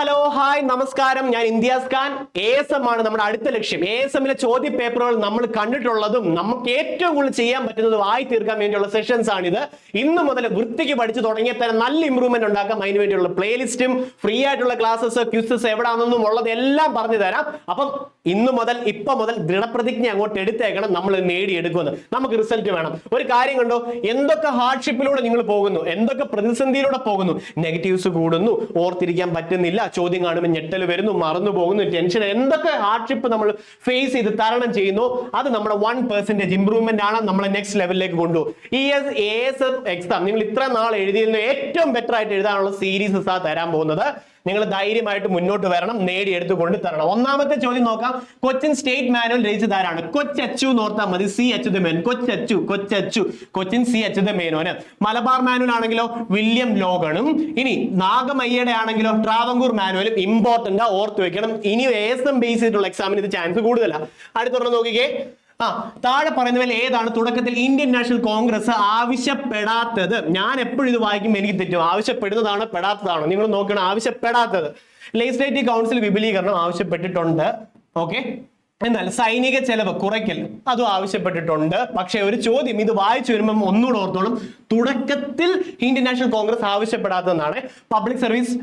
Hello hi നമസ്കാരം. ഞാൻ ഇന്ത്യാസ് ഖാൻ. എ എസ് എം ആണ് നമ്മുടെ അടുത്ത ലക്ഷ്യം. എ എസ് എമ്മിലെ ചോദ്യ പേപ്പറുകൾ നമ്മൾ കണ്ടിട്ടുള്ളതും നമുക്ക് ഏറ്റവും കൂടുതൽ ചെയ്യാൻ പറ്റുന്നതും ആയി തീർക്കാൻ വേണ്ടിയുള്ള സെഷൻസ് ആണിത്. ഇന്ന് മുതൽ വൃത്തിക്ക് പഠിച്ചു തുടങ്ങിയ തന്നെ നല്ല ഇമ്പ്രൂവ്മെന്റ് ഉണ്ടാക്കാം. അതിന് വേണ്ടിയുള്ള പ്ലേലിസ്റ്റും ഫ്രീ ആയിട്ടുള്ള ക്ലാസ്സസ് ക്യൂസസ് എവിടാണെന്നും ഉള്ളത് എല്ലാം പറഞ്ഞു തരാം. അപ്പം ഇന്ന് മുതൽ ഇപ്പൊ മുതൽ ദൃഢപ്രതിജ്ഞ അങ്ങോട്ട് എടുത്തേക്കണം. നമ്മൾ നേടിയെടുക്കുമെന്ന്. നമുക്ക് റിസൾട്ട് വേണം. ഒരു കാര്യം കണ്ടോ? എന്തൊക്കെ ഹാർഡ്ഷിപ്പിലൂടെ നിങ്ങൾ പോകുന്നു? എന്തൊക്കെ പ്രതിസന്ധിയിലൂടെ പോകുന്നു? നെഗറ്റീവ്സ് കൂടുന്നു. ഓർത്തിരിക്കാൻ പറ്റുന്നില്ല. ചോദ്യം കാണുമ്പോൾ ഞെട്ടൽ വരുന്നു മറന്നു പോകുന്നു ടെൻഷൻ എന്തൊക്കെ ഹാർഡ്ഷിപ്പ് നമ്മൾ ഫേസ് ചെയ്ത് തരണം ചെയ്യുന്നു അത് നമ്മുടെ വൺ പെർസെന്റേജ് ഇമ്പ്രൂവ്മെന്റ് ആണ് നമ്മളെ നെക്സ്റ്റ് ലെവലിലേക്ക് കൊണ്ടുപോകും. ഈ എസ് എ എസ് എക്സാം നിങ്ങൾ ഇത്ര നാൾ എഴുതിയിരുന്ന ഏറ്റവും ബെറ്റർ ആയിട്ട് എഴുതാനുള്ള സീരീസ് ആ തരാൻ പോകുന്നത് നിങ്ങൾ ധൈര്യമായിട്ട് മുന്നോട്ട് വരണം നേടിയെടുത്ത് കൊണ്ട് തരണം. ഒന്നാമത്തെ ചോദ്യം നോക്കാം. കൊച്ചിൻ സ്റ്റേറ്റ് മാനുവൽ രചിച്ചത് ആരാണ് കൊച്ചച്ചു എന്ന് ഓർത്താൽ മതി. സി അച്യുത മേനോൻ. കൊച്ചച്ചു കൊച്ചച്ചു. കൊച്ചിൻ സി അച്യുത മേനോന്. മലബാർ മാനുവൽ ആണെങ്കിലോ? വില്യം ലോഗണും. ഇനി നാഗമയ്യയുടെ ആണെങ്കിലോ? ട്രാവങ്കൂർ മാനുവലും ഇമ്പോർട്ടന്റ് ഓർത്ത് വെക്കണം. ഇനി എസ് എം ബേസ് ചെയ്തിട്ടുള്ള എക്സാമിന് ഇത് ചാൻസ് കൂടുതലാണ് അടുത്തൊരെണ്ണം നോക്കിക്കേ. ആ താഴെ പറയുന്നതിൽ ഏതാണ് തുടക്കത്തിൽ ഇന്ത്യൻ നാഷണൽ കോൺഗ്രസ് ആവശ്യപ്പെടാത്തത്? ഞാൻ എപ്പോഴും ഇത് വായിക്കും എനിക്ക് തെറ്റും. ആവശ്യപ്പെടുന്നതാണോ പെടാത്തതാണോ? നിങ്ങൾ നോക്കണം ആവശ്യപ്പെടാത്തത്. ലെജിസ്ലേറ്റീവ് കൗൺസിൽ വിപുലീകരണം ആവശ്യപ്പെട്ടിട്ടുണ്ട്. ഓക്കെ എന്നാൽ സൈനിക ചെലവ് കുറയ്ക്കൽ അതും ആവശ്യപ്പെട്ടിട്ടുണ്ട്. പക്ഷേ ഒരു ചോദ്യം ഇത് വായിച്ചു വരുമ്പം ഒന്നുകൂടെ ഓർത്തോളും തുടക്കത്തിൽ ഇന്ത്യൻ നാഷണൽ കോൺഗ്രസ് ആവശ്യപ്പെടാത്തതെന്നാണ് പബ്ലിക് സർവീസ്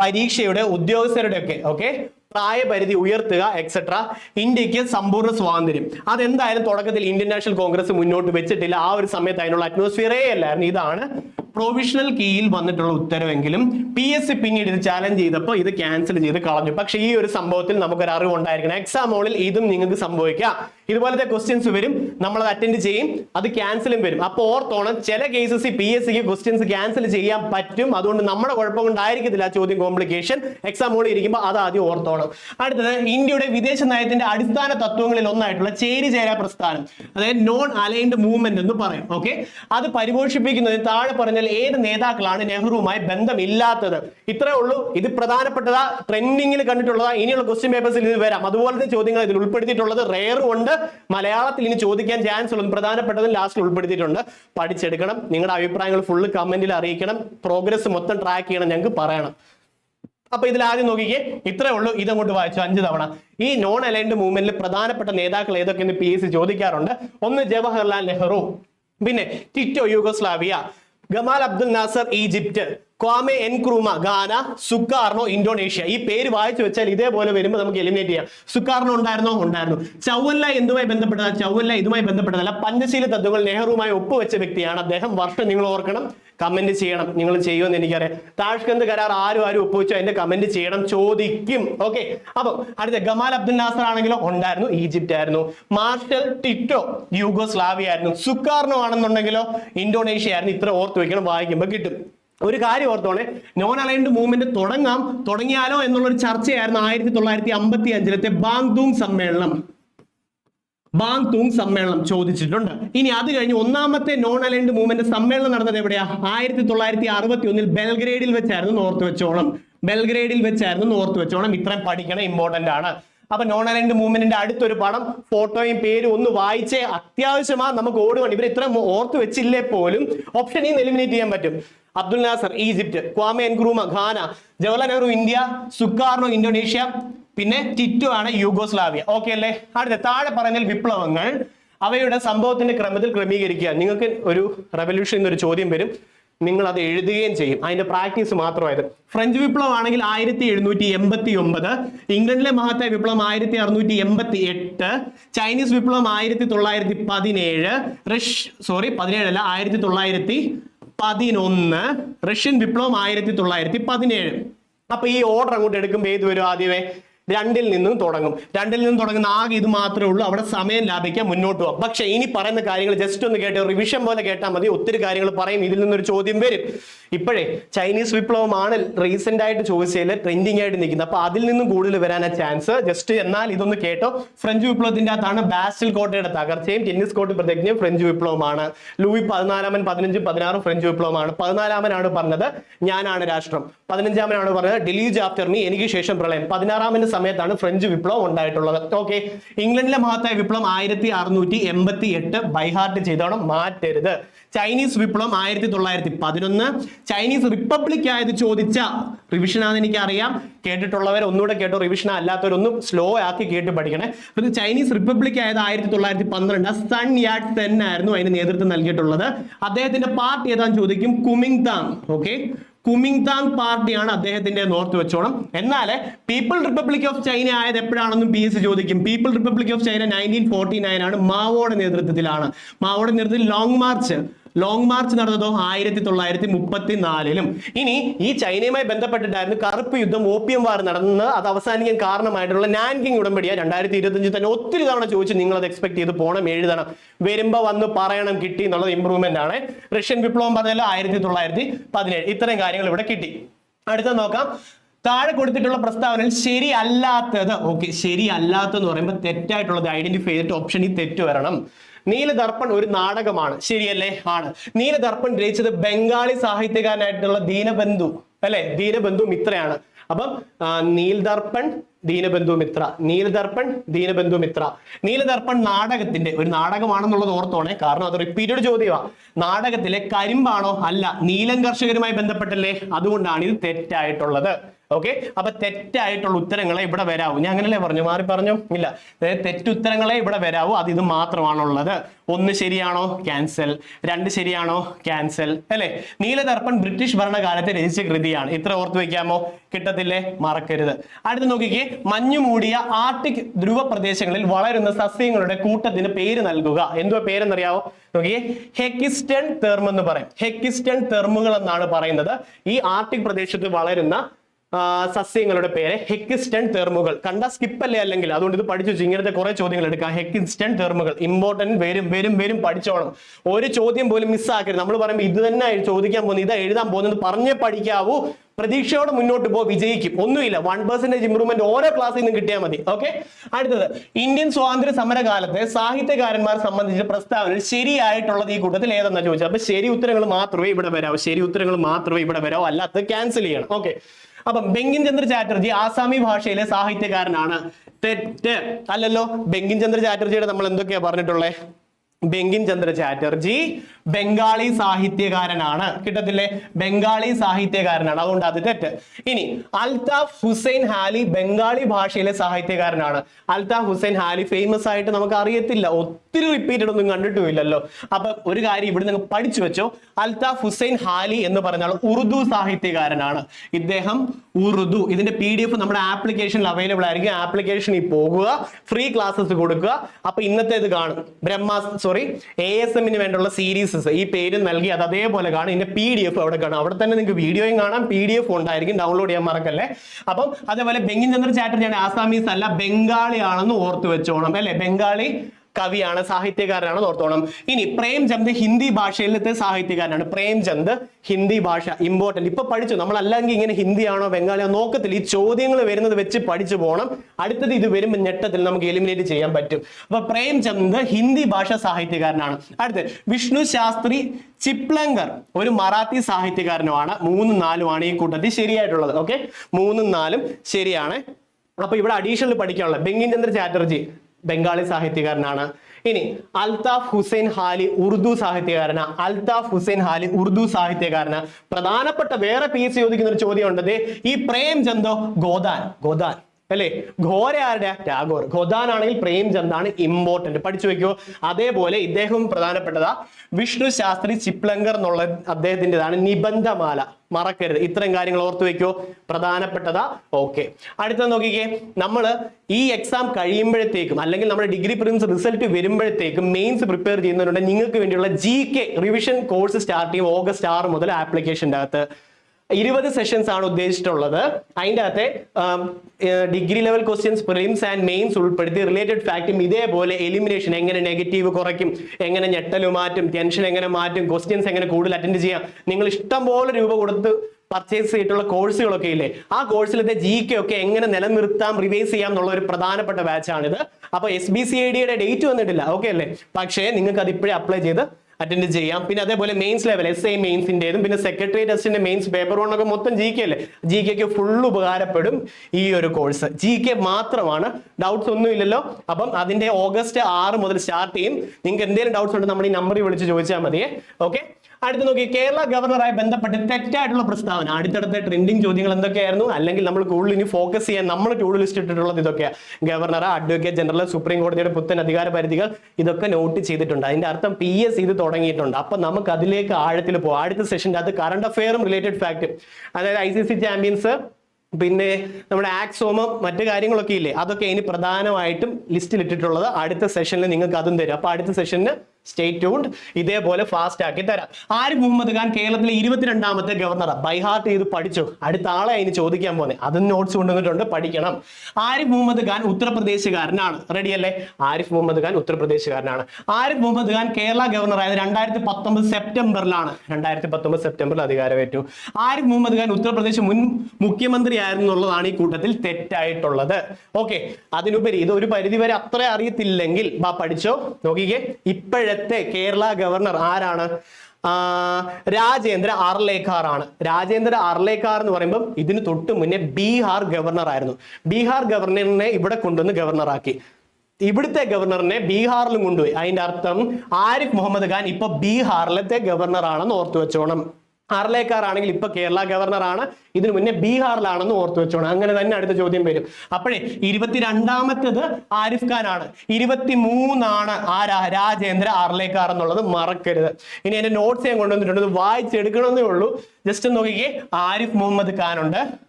പരീക്ഷയുടെ ഉദ്യോഗസ്ഥരുടെ ഒക്കെ ഓക്കെ പ്രായപരിധി ഉയർത്തുക എക്സെട്ര ഇന്ത്യയ്ക്ക് സമ്പൂർണ സ്വാതന്ത്ര്യം. അതെന്തായാലും തുടക്കത്തിൽ ഇന്ത്യൻ നാഷണൽ കോൺഗ്രസ് മുന്നോട്ട് വെച്ചിട്ടില്ല. ആ ഒരു സമയത്ത് അതിനുള്ള അറ്റ്മോസ്ഫിയറേ അല്ലായിരുന്നു. ഇതാണ് പ്രൊവിഷണൽ കീയിൽ വന്നിട്ടുള്ള ഉത്തരവെങ്കിലും പി എസ് സി പിന്നീട് ഇത് ചാലഞ്ച് ചെയ്തപ്പോൾ ഇത് ക്യാൻസൽ ചെയ്ത് കളഞ്ഞു. പക്ഷേ ഈ ഒരു സംഭവത്തിൽ നമുക്കൊരു അറിവ് ഉണ്ടായിരിക്കണം എക്സാം ഹോളിൽ ഇതും നിങ്ങൾക്ക് സംഭവിക്കാം. ഇതുപോലത്തെ ക്വസ്റ്റ്യൻസ് വരും നമ്മൾ അത് അറ്റൻഡ് ചെയ്യും അത് ക്യാൻസലും വരും. അപ്പോൾ ഓർത്തോണം ചില കേസസ് പി എസ് സിക്ക് ക്വസ്റ്റ്യൻസ് ക്യാൻസൽ ചെയ്യാൻ പറ്റും. അതുകൊണ്ട് നമ്മുടെ കുഴപ്പം കൊണ്ടായിരിക്കത്തില്ല ആ ചോദ്യം കോംപ്ലിക്കേഷൻ എക്സാം ഹോളിൽ ഇരിക്കുമ്പോൾ അത് ആദ്യം ഓർത്തോണം. അടുത്തത് ഇന്ത്യയുടെ വിദേശ നയത്തിന്റെ അടിസ്ഥാന തത്വങ്ങളിൽ ഒന്നായിട്ടുള്ള ചേരി ചേര പ്രസ്ഥാനം അതായത് നോൺ അലൈൻഡ് മൂവ്മെന്റ് എന്ന് പറയും. ഓക്കെ അത് പരിപോഷിപ്പിക്കുന്നതിന് താഴെ പറഞ്ഞാൽ ഏത് നേതാക്കളാണ് നെഹ്റുവുമായി ബന്ധമില്ലാത്തത്? ഇത്രേ ഉള്ളൂ. ഇത് പ്രധാനപ്പെട്ടതാ ട്രെൻഡിങ്ങിൽ കണ്ടിട്ടുള്ളതാ. ഇനിയുള്ള ക്വസ്റ്റ്യൻ പേപ്പേഴ്സിൽ ഇത് വരാം. അതുപോലത്തെ ചോദ്യങ്ങൾ ഇതിൽ ഉൾപ്പെടുത്തിയിട്ടുള്ളത് റെയറും ഉണ്ട്. മലയാളത്തിൽ ഇനി ചോദിക്കാൻ ചാൻസ് ഉള്ളത് പ്രധാനപ്പെട്ടതും ലാസ്റ്റിൽ ഉൾപ്പെടുത്തിയിട്ടുണ്ട്. പഠിച്ചെടുക്കണം. നിങ്ങളുടെ അഭിപ്രായങ്ങൾ ഫുള്ള് കമന്റിൽ അറിയിക്കണം. പ്രോഗ്രസ് മൊത്തം ട്രാക്ക് ചെയ്യണം. ഞങ്ങൾക്ക് പറയണം. അപ്പൊ ഇതിൽ ആദ്യം നോക്കിക്കേ. ഇത്രേ ഉള്ളൂ. ഇതങ്ങോട്ട് വായിച്ചു. അഞ്ച് തവണ. ഈ നോൺ അലൈൻഡ് മൂവ്മെന്റിൽ പ്രധാനപ്പെട്ട നേതാക്കൾ ഏതൊക്കെയെന്ന് പി എസ് ചോദിക്കാറുണ്ട്. ഒന്ന് ജവഹർലാൽ നെഹ്റു. പിന്നെ Tito Yugoslavia. Gamal Abdul Nasser Egypt Kwame Nkrumah Ghana Sukarno Indonesia. ഈ പേര് വായിച്ചു വെച്ചാൽ ഇതേപോലെ വരുമ്പോൾ നമുക്ക് എലിമിനേറ്റ് ചെയ്യാം. സുക്കാർണോ ഉണ്ടായിരുന്നോ? ഉണ്ടായിരുന്നു. ചൗവല്ല എന്തുമായി ബന്ധപ്പെട്ടതാണ് ചൗവല്ല ഇതുമായി ബന്ധപ്പെട്ടതല്ല. പഞ്ചശീല തത്വങ്ങൾ നെഹ്റുവുമായി ഒപ്പുവെച്ച വ്യക്തിയാണ് അദ്ദേഹം. വർഷം നിങ്ങൾ ഓർക്കണം. കമന്റ് ചെയ്യണം. നിങ്ങൾ ചെയ്യുമെന്ന് എനിക്കറിയാം. താഷ്കന്ത് കരാർ? ആരും ആരും ഒപ്പുവെച്ചു അതിന്റെ കമന്റ് ചെയ്യണം. ചോദിക്കും. ഓക്കെ അപ്പൊ അടുത്ത ഗമാൽ അബ്ദുൽ നാസർ ആണെങ്കിലോ ഉണ്ടായിരുന്നു. ഈജിപ്റ്റ് ആയിരുന്നു. മാർഷൽ ടിറ്റോ യൂഗോസ്ലാവിയ ആയിരുന്നു സുക്കാർണോ ആണെന്നുണ്ടെങ്കിലോ ഇന്തോനേഷ്യ ആയിരുന്നു. ഇത്ര ഓർത്ത് വെക്കണം. വായിക്കുമ്പോൾ കിട്ടും. ഒരു കാര്യം ഓർത്തോളെ. നോൺ അലൈൻഡ് മൂവ്മെന്റ് തുടങ്ങാം. തുടങ്ങിയാലോ എന്നുള്ളൊരു ചർച്ചയായിരുന്നു ആയിരത്തി തൊള്ളായിരത്തി അമ്പത്തി അഞ്ചിലത്തെ ബാങ്ദൂങ് സമ്മേളനം. ബാങ് തൂങ് സമ്മേളനം ചോദിച്ചിട്ടുണ്ട്. ഇനി അത് കഴിഞ്ഞ് ഒന്നാമത്തെ നോൺ അലൈൻഡ് മൂവ്മെന്റ് സമ്മേളനം നടന്നത് എവിടെയാ? ആയിരത്തി തൊള്ളായിരത്തി അറുപത്തി ഒന്നിൽ ബെൽഗ്രേഡിൽ വെച്ചായിരുന്നു നോർത്ത് വെച്ചോണം ബെൽഗ്രേഡിൽ വെച്ചായിരുന്നു നോർത്ത് വെച്ചോണം ഇത്രയും പഠിക്കണം ഇമ്പോർട്ടന്റ് ആണ്. അപ്പൊ നോൺ അലൈൻഡ് മൂവ്മെന്റിന്റെ അടുത്തൊരു പടം ഫോട്ടോയും പേരും ഒന്ന് വായിച്ചേ. അത്യാവശ്യമാ നമുക്ക് ഓടുകയാണ് ഇവർ ഇത്രയും ഓർത്ത് വെച്ചില്ലേ പോലും ഓപ്ഷൻ ഈ എലിമിനേറ്റ് ചെയ്യാൻ പറ്റും. Abdul Nasser Egypt Kwame Nkrumah Ghana Jawaharlal Nehru India Sukarno Indonesia പിന്നെ ടിറ്റു ആണ് യൂഗോസ്ലാവിയ. ഓക്കെ അല്ലേ? അടുത്ത താഴെ പറഞ്ഞ വിപ്ലവങ്ങൾ അവയുടെ സംഭവത്തിന്റെ ക്രമത്തിൽ ക്രമീകരിക്കുക. നിങ്ങൾക്ക് ഒരു റെവല്യൂഷൻ എന്നൊരു ചോദ്യം വരും. നിങ്ങൾ അത് എഴുതുകയും ചെയ്യും. അതിന്റെ പ്രാക്ടീസ് മാത്രമായത്. ഫ്രഞ്ച് വിപ്ലവം ആണെങ്കിൽ ആയിരത്തി എഴുന്നൂറ്റി എൺപത്തി ഒമ്പത് ഇംഗ്ലണ്ടിലെ മഹത്തായ വിപ്ലവം ആയിരത്തി അറുന്നൂറ്റി എൺപത്തി എട്ട് ചൈനീസ് വിപ്ലവം ആയിരത്തി തൊള്ളായിരത്തി പതിനേഴ് റഷ് സോറി പതിനേഴല്ല ആയിരത്തി തൊള്ളായിരത്തി പതിനൊന്ന് റഷ്യൻ വിപ്ലവം ആയിരത്തി തൊള്ളായിരത്തി പതിനേഴ് അപ്പൊ ഈ ഓർഡർ അങ്ങോട്ട് എടുക്കുമ്പോൾ ഏത് വരും ആദ്യമേ? രണ്ടിൽ നിന്നും തുടങ്ങും. രണ്ടിൽ നിന്നും തുടങ്ങുന്ന ആകെ ഇത് മാത്രമേ ഉള്ളൂ. അവിടെ സമയം ലാഭിക്കാൻ മുന്നോട്ട് പോകാം പക്ഷേ ഇനി പറയുന്ന കാര്യങ്ങൾ ജസ്റ്റ് ഒന്ന് കേട്ടോ റിവിഷൻ പോലെ കേട്ടാൽ മതി. ഒത്തിരി കാര്യങ്ങൾ പറയും. ഇതിൽ നിന്നൊരു ചോദ്യം വരും. ഇപ്പോഴേ ചൈനീസ് വിപ്ലവമാണ് റീസെന്റ് ആയിട്ട് ചോദിച്ചതിൽ ട്രെൻഡിങ് ആയിട്ട് നിൽക്കുന്നത്. അപ്പൊ അതിൽ നിന്നും കൂടുതൽ വരാനാ ചാൻസ് ജസ്റ്റ് എന്നാൽ ഇതൊന്ന് കേട്ടോ. ഫ്രഞ്ച് വിപ്ലവത്തിന്റെ അകത്താണ് ബാസിൽ കോട്ടയുടെ തകർച്ചയും ടെന്നീസ് കോട്ട് പ്രതിജ്ഞയും ഫ്രഞ്ച് വിപ്ലവമാണ്. ലൂയി പതിനാലാമൻ പതിനഞ്ചും പതിനാറും ഫ്രഞ്ച് വിപ്ലവമാണ്. പതിനാലാമനാണ് പറഞ്ഞത് ഞാനാണ് രാഷ്ട്രം. പതിനഞ്ചാമനാണ് പറഞ്ഞത് ഡിലീജ് ആഫ്റ്റർ മീ എനിക്ക് ശേഷം പ്രളയം. പതിനാറാമന്റെ സമയത്താണ് ഫ്രഞ്ച് വിപ്ലവം ഉണ്ടായിട്ടുള്ളത്. ഓക്കെ ഇംഗ്ലണ്ടിലെ മഹത്തായ വിപ്ലവം ആയിരത്തി അറുന്നൂറ്റി എൺപത്തി എട്ട് ബൈഹാർട്ട് ചെയ്തോണം. മാറ്റരുത്. ചൈനീസ് വിപ്ലവം ആയിരത്തി തൊള്ളായിരത്തി പതിനൊന്ന് ചൈനീസ് റിപ്പബ്ലിക് ആയത് ചോദിച്ച റിവിഷൻ ആണെന്ന് എനിക്ക് അറിയാം കേട്ടിട്ടുള്ളവർ ഒന്നുകൂടെ കേട്ടോ. റിവിഷൻ അല്ലാത്തവരൊന്നും സ്ലോ ആക്കി കേട്ട് പഠിക്കണേ. ഇത് ചൈനീസ് റിപ്പബ്ലിക് ആയത് ആയിരത്തി തൊള്ളായിരത്തി പന്ത്രണ്ട് സൺ യാറ്റ് തെൻ ആയിരുന്നു അതിന് നേതൃത്വം നൽകിയിട്ടുള്ളത്. അദ്ദേഹത്തിന്റെ പാർട്ടി ഏതാന്ന് ചോദിക്കും? കുമിങ് താങ് ഓക്കെ കുമിങ് താങ് പാർട്ടിയാണ് അദ്ദേഹത്തിന്റെ നോർത്ത് വെച്ചോണം. എന്നാൽ പീപ്പിൾ റിപ്പബ്ലിക് ഓഫ് ചൈന ആയത് എപ്പോഴാണെന്നും പി എസ് ചോദിക്കും. People republic of China nineteen forty nine ആണ്. മാവോയുടെ നേതൃത്വത്തിലാണ്. മാവോയുടെ നേതൃത്വത്തിൽ ലോങ് മാർച്ച് ലോങ് മാർച്ച് നടന്നതോ ആയിരത്തി തൊള്ളായിരത്തി മുപ്പത്തി നാലിലും ഇനി ഈ ചൈനയുമായി ബന്ധപ്പെട്ടിട്ടായിരുന്നു കറുപ്പ് യുദ്ധം ഓപ്പിയം വാർ നടന്നത്. അത് അവസാനിക്കാൻ കാരണമായിട്ടുള്ള നാൻകിങ് ഉടമ്പടിയാണ് രണ്ടായിരത്തി ഇരുപത്തഞ്ചിൽ തന്നെ ഒത്തിരി തവണ ചോദിച്ചു നിങ്ങൾ അത് എക്സ്പെക്ട് ചെയ്ത് പോണം എഴുതണം വരുമ്പോ വന്ന് പറയണം കിട്ടി എന്നുള്ളത് ഇമ്പ്രൂവ്മെന്റ് ആണ്. റഷ്യൻ വിപ്ലവം പറഞ്ഞല്ലോ ആയിരത്തി തൊള്ളായിരത്തി പതിനേഴ് ഇത്രയും കാര്യങ്ങൾ ഇവിടെ കിട്ടി. അടുത്ത നോക്കാം. താഴെ കൊടുത്തിട്ടുള്ള പ്രസ്താവനയിൽ ശരിയല്ലാത്തത്. ഓക്കെ ശരിയല്ലാത്തതെന്ന് പറയുമ്പോൾ തെറ്റായിട്ടുള്ളത് ഐഡന്റിഫൈ ചെയ്തിട്ട് ഈ തെറ്റ് വരണം. നീലദർപ്പൺ ഒരു നാടകമാണ്. ശരിയല്ലേ? ആണ്. നീലദർപ്പൺ രചിച്ചത് ബംഗാളി സാഹിത്യകാരനായിട്ടുള്ള ദീനബന്ധു. അല്ലെ? ദീനബന്ധു മിത്രയാണ്. അപ്പം നീൽദർപ്പൺ ദീനബന്ധു മിത്ര. നീലദർപ്പൺ ദീനബന്ധു മിത്ര. നീലദർപ്പൺ നാടകത്തിന്റെ ഒരു നാടകമാണെന്നുള്ളത് ഓർത്തോണേ. കാരണം അത് റിപ്പീറ്റഡ് ചോദ്യമാണ് നാടകത്തിലെ കരിമ്പാണോ? അല്ല. നീലം കർഷകരുമായി ബന്ധപ്പെട്ടല്ലേ? അതുകൊണ്ടാണ് ഇത് തെറ്റായിട്ടുള്ളത്. ഓക്കെ അപ്പൊ തെറ്റായിട്ടുള്ള ഉത്തരങ്ങളെ ഇവിടെ വരാവൂ. ഞാൻ അങ്ങനല്ലേ പറഞ്ഞു? മാറി പറഞ്ഞു? ഇല്ല. തെറ്റുത്തരങ്ങളെ ഇവിടെ വരാവൂ. അത് ഇത് മാത്രമാണുള്ളത്. ഒന്ന് ശരിയാണോ? ക്യാൻസൽ രണ്ട് ശരിയാണോ? ക്യാൻസൽ അല്ലെ? നീലദർപ്പൺ ബ്രിട്ടീഷ് ഭരണകാലത്ത് രചിച്ച കൃതിയാണ്. ഇത്ര ഓർത്ത് വെക്കാമോ? കിട്ടത്തില്ലേ? മറക്കരുത്. അടുത്ത് നോക്കിക്കേ. മഞ്ഞു മൂടിയ ആർട്ടിക് ധ്രുവ പ്രദേശങ്ങളിൽ വളരുന്ന സസ്യങ്ങളുടെ കൂട്ടത്തിന് പേര് നൽകുക. എന്തോ പേരെന്നറിയാവോ? നോക്കിയേ. ഹെക്കിസ്റ്റൺ തെർമ് എന്ന് പറയും. ഹെക്കിസ്റ്റൺ തെർമുകൾ എന്നാണ് പറയുന്നത്. ഈ ആർട്ടിക് പ്രദേശത്ത് വളരുന്ന സസ്യങ്ങളുടെ പേര് ഹെക്കിസ്റ്റൺ തെർമുകൾ കണ്ട സ്കിപ്പ് അല്ലേ അല്ലെങ്കിൽ? അതുകൊണ്ട് ഇത് പഠിച്ചു വെച്ചു. ഇങ്ങനത്തെ കുറെ ചോദ്യങ്ങൾ എടുക്കാം. ഹെക്കിസ്റ്റൺ തെർമുകൾ ഇമ്പോർട്ടന്റ് വരും വരും വരും പഠിച്ചോണം. ഒരു ചോദ്യം പോലും മിസ്സാക്കരുത് നമ്മൾ പറയുമ്പോൾ ഇത് തന്നെ ചോദിക്കാൻ പോകുന്നത് ഇതാ എഴുതാൻ പോകുന്നത് പറഞ്ഞേ പഠിക്കാവൂ. പ്രതീക്ഷയോടെ മുന്നോട്ട് പോ വിജയിക്കും. ഒന്നുമില്ല. വൺ പെർസെന്റേജ് ഇമ്പ്രൂവ്മെന്റ് ഓരോ ക്ലാസ്സിൽ നിന്നും കിട്ടിയാൽ മതി. ഓക്കെ അടുത്തത്. ഇന്ത്യൻ സ്വാതന്ത്ര്യ സമരകാലത്തെ സാഹിത്യകാരന്മാരെ സംബന്ധിച്ച പ്രസ്താവനയിൽ ശരിയായിട്ടുള്ളത് ഈ കൂട്ടത്തിൽ ഏതെന്നാ ചോദിച്ചത്? അപ്പൊ ശരി ഉത്തരങ്ങൾ മാത്രമേ ഇവിടെ വരാവൂ. ശരി ഉത്തരങ്ങൾ മാത്രമേ ഇവിടെ വരാവൂ. അല്ലാത്ത ക്യാൻസൽ ചെയ്യണം. ഓക്കെ അപ്പം ബെങ്കിൻ ചന്ദ്ര ചാറ്റർജി ആസാമി ഭാഷയിലെ സാഹിത്യകാരനാണ്. തെറ്റ് അല്ലല്ലോ? ബെങ്കിൻ ചന്ദ്ര ചാറ്റർജിയുടെ നമ്മൾ എന്തൊക്കെയാ പറഞ്ഞിട്ടുള്ളത് ബെങ്കിൻ ചന്ദ്ര ചാറ്റർജി ബംഗാളി സാഹിത്യകാരനാണ്. കിട്ടത്തില്ലേ? ബംഗാളി സാഹിത്യകാരനാണ്. അതുകൊണ്ട് അത് തെറ്റ്. ഇനി അൽതാഫ് ഹുസൈൻ ഹാലി ബംഗാളി ഭാഷയിലെ സാഹിത്യകാരനാണ്. അൽതാഫ് ഹുസൈൻ ഹാലി ഫേമസ് ആയിട്ട് നമുക്ക് അറിയത്തില്ല ഒത്തിരി റിപ്പീറ്റഡ് ഒന്നും കണ്ടിട്ടുമില്ലല്ലോ. അപ്പൊ ഒരു കാര്യം ഇവിടെ നിങ്ങൾ പഠിച്ചു വെച്ചോ. അൽതാഫ് ഹുസൈൻ ഹാലി എന്ന് പറഞ്ഞാൽ ഉറുദു സാഹിത്യകാരനാണ്. ഇദ്ദേഹം ഉറുദു. ഇതിന്റെ പി ഡി എഫ് നമ്മുടെ ആപ്ലിക്കേഷനിൽ അവൈലബിൾ ആയിരിക്കും. ആപ്ലിക്കേഷനിൽ പോകുക ഫ്രീ ക്ലാസ്സസ് കൊടുക്കുക. അപ്പൊ ഇന്നത്തെ ഇത് കാണും. ബ്രഹ്മാസ് സോറി എ എസ് എമ്മിന് വേണ്ടിയുള്ള സീരീസസ് ഈ പേര് നൽകി അത് അതേപോലെ കാണും. ഇതിന്റെ പി ഡി എഫ് അവിടെ കാണാം. അവിടെ തന്നെ നിങ്ങൾക്ക് വീഡിയോയും കാണാം. പി ഡി എഫ് ഉണ്ടായിരിക്കും. ഡൗൺലോഡ് ചെയ്യാൻ മറക്കല്ലേ. അപ്പം അതേപോലെ ബെങ്കിൻ ചന്ദ്ര ചാറ്റർജിയാണ് ആസാമീസ് അല്ല ബംഗാളി ആണെന്ന് ഓർത്തു വെച്ചോണം. അല്ലെ? ബംഗാളി കവിയാണ് സാഹിത്യകാരനാണ് ഓർത്തോണം. ഇനി പ്രേംചന്ദ് ഹിന്ദി ഭാഷയിലത്തെ സാഹിത്യകാരനാണ്. പ്രേംചന്ദ് ഹിന്ദി ഭാഷ ഇമ്പോർട്ടന്റ് ഇപ്പൊ പഠിച്ചു. നമ്മൾ അല്ലെങ്കിൽ ഇങ്ങനെ ഹിന്ദിയാണോ ബംഗാളിയാണോ നോക്കത്തില്ല. ഈ ചോദ്യങ്ങൾ വരുന്നത് വെച്ച് പഠിച്ചു പോകണം അടുത്തത് ഇത് വരുമ്പോൾ ഞെട്ടത്തിൽ നമുക്ക് എലിമിനേറ്റ് ചെയ്യാൻ പറ്റും. അപ്പൊ പ്രേംചന്ദ് ഹിന്ദി ഭാഷ സാഹിത്യകാരനാണ്. അടുത്ത് വിഷ്ണു ശാസ്ത്രി ചിപ്ലങ്കർ ഒരു മറാത്തി സാഹിത്യകാരനുമാണ്. മൂന്നും നാലും ആണ് ഈ കൂട്ടത്തിൽ ശരിയായിട്ടുള്ളത്. ഓക്കെ മൂന്നും നാലും ശരിയാണ്. അപ്പൊ ഇവിടെ അഡീഷണൽ പഠിക്കാനുള്ള. ബെങ്കിൻ ചന്ദ്ര ചാറ്റർജി ബംഗാളി സാഹിത്യകാരനാണ്. ഇനി അൽതാഫ് ഹുസൈൻ ഹാലി ഉറുദു സാഹിത്യകാരന. അൽതാഫ് ഹുസൈൻ ഹാലി ഉറുദു സാഹിത്യകാരന. പ്രധാനപ്പെട്ട വേറെ പി എസ് ചോദിക്കുന്ന ഒരു ചോദ്യം ഉണ്ട് ദേ, ഈ പ്രേംചന്ദോ ഗോദാൻ. ഗോദാൻ. അല്ലേ? ഘോര ആരുടെ? ടാഗോർ. ഖോദാൻ ആണെങ്കിൽ പ്രേംചന്ദ് ആണ് ഇമ്പോർട്ടന്റ് പഠിച്ചു വെക്കുമോ അതേപോലെ ഇദ്ദേഹം പ്രധാനപ്പെട്ടതാ വിഷ്ണു ശാസ്ത്രി ചിപ്ലങ്കർ എന്നുള്ള അദ്ദേഹത്തിന്റെതാണ് നിബന്ധമാല. മറക്കരുത്. ഇത്തരം കാര്യങ്ങൾ ഓർത്തു വെക്കുമോ പ്രധാനപ്പെട്ടതാ. ഓക്കെ അടുത്ത നോക്കിക്കേ. നമ്മൾ ഈ എക്സാം കഴിയുമ്പോഴത്തേക്കും അല്ലെങ്കിൽ നമ്മുടെ ഡിഗ്രി പ്രിൻസ് റിസൾട്ട് വരുമ്പോഴത്തേക്കും മെയിൻസ് പ്രിപ്പയർ ചെയ്യുന്നവരുണ്ട്. നിങ്ങൾക്ക് വേണ്ടിയുള്ള ജി റിവിഷൻ കോഴ്സ് സ്റ്റാർട്ട് ചെയ്യും. ഓഗസ്റ്റ് ആറ് മുതൽ ആപ്ലിക്കേഷന്റെ അകത്ത്. ഇരുപത് സെഷൻസ് ആണ് ഉദ്ദേശിച്ചിട്ടുള്ളത്. അതിന്റെ അകത്തെ degree level questions prelims and mains ഉൾപ്പെടുത്തി റിലേറ്റഡ് ഫാക്റ്റും ഇതേപോലെ എലിമിനേഷൻ എങ്ങനെ നെഗറ്റീവ് കുറയ്ക്കും എങ്ങനെ ഞെട്ടൽ മാറ്റും ടെൻഷൻ എങ്ങനെ മാറ്റും ക്വസ്റ്റ്യൻസ് എങ്ങനെ കൂടുതൽ അറ്റൻഡ് ചെയ്യാം നിങ്ങൾ ഇഷ്ടം പോലെ രൂപ കൊടുത്ത് പർച്ചേസ് ചെയ്തിട്ടുള്ള കോഴ്സുകളൊക്കെ ഇല്ലേ? ആ കോഴ്സിലത്തെ ജി കെ ഒക്കെ എങ്ങനെ നിലനിർത്താം റിവൈസ് ചെയ്യാം എന്നുള്ള ഒരു പ്രധാനപ്പെട്ട ബാച്ചാണിത് അപ്പൊ എസ് ബി സി ഐ ഡിയുടെ ഡേറ്റ് വന്നിട്ടില്ല. ഓക്കെ അല്ലേ? പക്ഷേ നിങ്ങൾക്ക് അത് ഇപ്പോഴേ അപ്ലൈ ചെയ്ത് അറ്റൻഡ് ചെയ്യാം. പിന്നെ അതേപോലെ മെയിൻസ് ലെവൽ എസ് ഐ മെയിൻസിന്റെതും പിന്നെ സെക്രട്ടറി ടെസ്റ്റിന്റെ മെയിൻസ് പേപ്പർ വൺ ഒക്കെ മൊത്തം ജി കെ അല്ലേ ജി കെക്ക് ഫുൾ ഉപകാരപ്പെടും ഈ ഒരു കോഴ്സ് ജി കെ മാത്രമാണ്. ഡൗട്ട്സ് ഒന്നും ഇല്ലല്ലോ. അപ്പം അതിന്റെ ഓഗസ്റ്റ് ആറ് മുതൽ സ്റ്റാർട്ട് ചെയ്യും. നിങ്ങൾക്ക് എന്തെങ്കിലും ഡൗട്ട്സ് ഉണ്ടെങ്കിൽ നമ്മൾ ഈ നമ്പറിൽ വിളിച്ച് ചോദിച്ചാൽ മതിയേ. ഓക്കെ അടുത്ത് നോക്കി കേരള ഗവർണറായി ബന്ധപ്പെട്ട് തെറ്റായിട്ടുള്ള പ്രസ്താവന. അടുത്തടുത്ത ട്രെൻഡിങ് ചോദ്യങ്ങൾ എന്തൊക്കെയായിരുന്നു? അല്ലെങ്കിൽ നമ്മൾ കൂടുതൽ ഇനി ഫോക്കസ് ചെയ്യാൻ നമ്മൾ ടൂൾ ലിസ്റ്റ് ഇട്ടിട്ടുള്ളത് ഇതൊക്കെയാണ് ഗവർണർ അഡ്വക്കേറ്റ് ജനറൽ സുപ്രീം കോടതിയുടെ പുത്തൻ അധികാര പരിധികൾ ഇതൊക്കെ നോട്ട് ചെയ്തിട്ടുണ്ട്. അതിന്റെ അർത്ഥം പി എസ് ഇത് തുടങ്ങിയിട്ടുണ്ട്. അപ്പൊ നമുക്ക് അതിലേക്ക് ആഴത്തിൽ പോകാം അടുത്ത സെഷന്റെ അത് കറണ്ട് അഫെയറും റിലേറ്റഡ് ഫാക്റ്റും അതായത് ഐ സി സി ചാമ്പ്യൻസ് പിന്നെ നമ്മുടെ ആക്സോമം മറ്റു കാര്യങ്ങളൊക്കെ ഇല്ലേ? അതൊക്കെ ഇനി പ്രധാനമായിട്ടും ലിസ്റ്റിൽ ഇട്ടിട്ടുള്ളത് അടുത്ത സെഷനിൽ നിങ്ങൾക്ക് അതും തരും. അപ്പൊ അടുത്ത സെഷനിൽ സ്റ്റേ ട്യൂൺഡ് ഇതേപോലെ ഫാസ്റ്റ് ആക്കി തരാം. ആരിഫ് മുഹമ്മദ് ഖാൻ കേരളത്തിലെ ഇരുപത്തിരണ്ടാമത്തെ ഗവർണർ ബൈ ഹാർട്ട് ചെയ്ത് പഠിച്ചു. അടുത്ത ആളെ അതിന് ചോദിക്കാൻ പോകുന്നത് അതും നോട്ട്സ് കൊണ്ടുവന്നിട്ടുണ്ട്. പഠിക്കണം. ആരിഫ് മുഹമ്മദ് ഖാൻ ഉത്തർപ്രദേശുകാരനാണ്? റെഡി അല്ലേ? ആരിഫ് മുഹമ്മദ് ഖാൻ ഉത്തർപ്രദേശുകാരനാണ്. ആരിഫ് മുഹമ്മദ് ഖാൻ കേരള ഗവർണർ ആയത് രണ്ടായിരത്തി പത്തൊമ്പത് സെപ്റ്റംബറിലാണ്. രണ്ടായിരത്തി പത്തൊമ്പത് സെപ്റ്റംബറിൽ അധികാരമേറ്റു. ആരിഫ് മുഹമ്മദ് ഖാൻ ഉത്തർപ്രദേശ് മുൻ മുഖ്യമന്ത്രി എന്നുള്ളതാണ് ഈ കൂട്ടത്തിൽ തെറ്റായിട്ടുള്ളത്. ഓക്കെ അതിനുപരി ഇത് ഒരു പരിധിവരെ അത്ര അറിയത്തില്ലെങ്കിൽ ബാ പഠിച്ചോ? നോക്കിക്കേ. ഇപ്പോഴത്തെ കേരള ഗവർണർ ആരാണ്? രാജേന്ദ്ര അർലേക്കാർ ആണ് രാജേന്ദ്ര അർലേക്കാർ എന്ന് പറയുമ്പോൾ ഇതിന് തൊട്ട് മുന്നേ ബീഹാർ ഗവർണർ ആയിരുന്നു. ബീഹാർ ഗവർണറിനെ ഇവിടെ കൊണ്ടുവന്ന് ഗവർണറാക്കി ഇവിടുത്തെ ഗവർണറിനെ ബീഹാറിലും കൊണ്ടുപോയി. അതിന്റെ അർത്ഥം ആരിഫ് മുഹമ്മദ് ഖാൻ ഇപ്പൊ ബീഹാറിലത്തെ ഗവർണർ ആണെന്ന് ഓർത്തു വെച്ചോണം. ആറിലേക്കാർ ആണെങ്കിൽ ഇപ്പൊ കേരള ഗവർണറാണ്. ഇതിനു മുന്നേ ബീഹാറിലാണെന്ന് ഓർത്തു വെച്ചോണം. അങ്ങനെ തന്നെ അടുത്ത ചോദ്യം വരും. അപ്പോഴേ ഇരുപത്തിരണ്ടാമത്തേത് ആരിഫ് ഖാൻ ആണ് ഇരുപത്തി മൂന്നാണ് ആരാ? രാജേന്ദ്ര ആർലേക്കാർ എന്നുള്ളത് മറക്കരുത്. ഇനി എന്റെ നോട്ട്സ് ഞാൻ കൊണ്ടുവന്നിട്ടുണ്ട്. വായിച്ചെടുക്കണമെന്നേ ഉള്ളൂ. ജസ്റ്റ് നോക്കിക്കേ. ആരിഫ് മുഹമ്മദ് ഖാൻ ഉണ്ട്.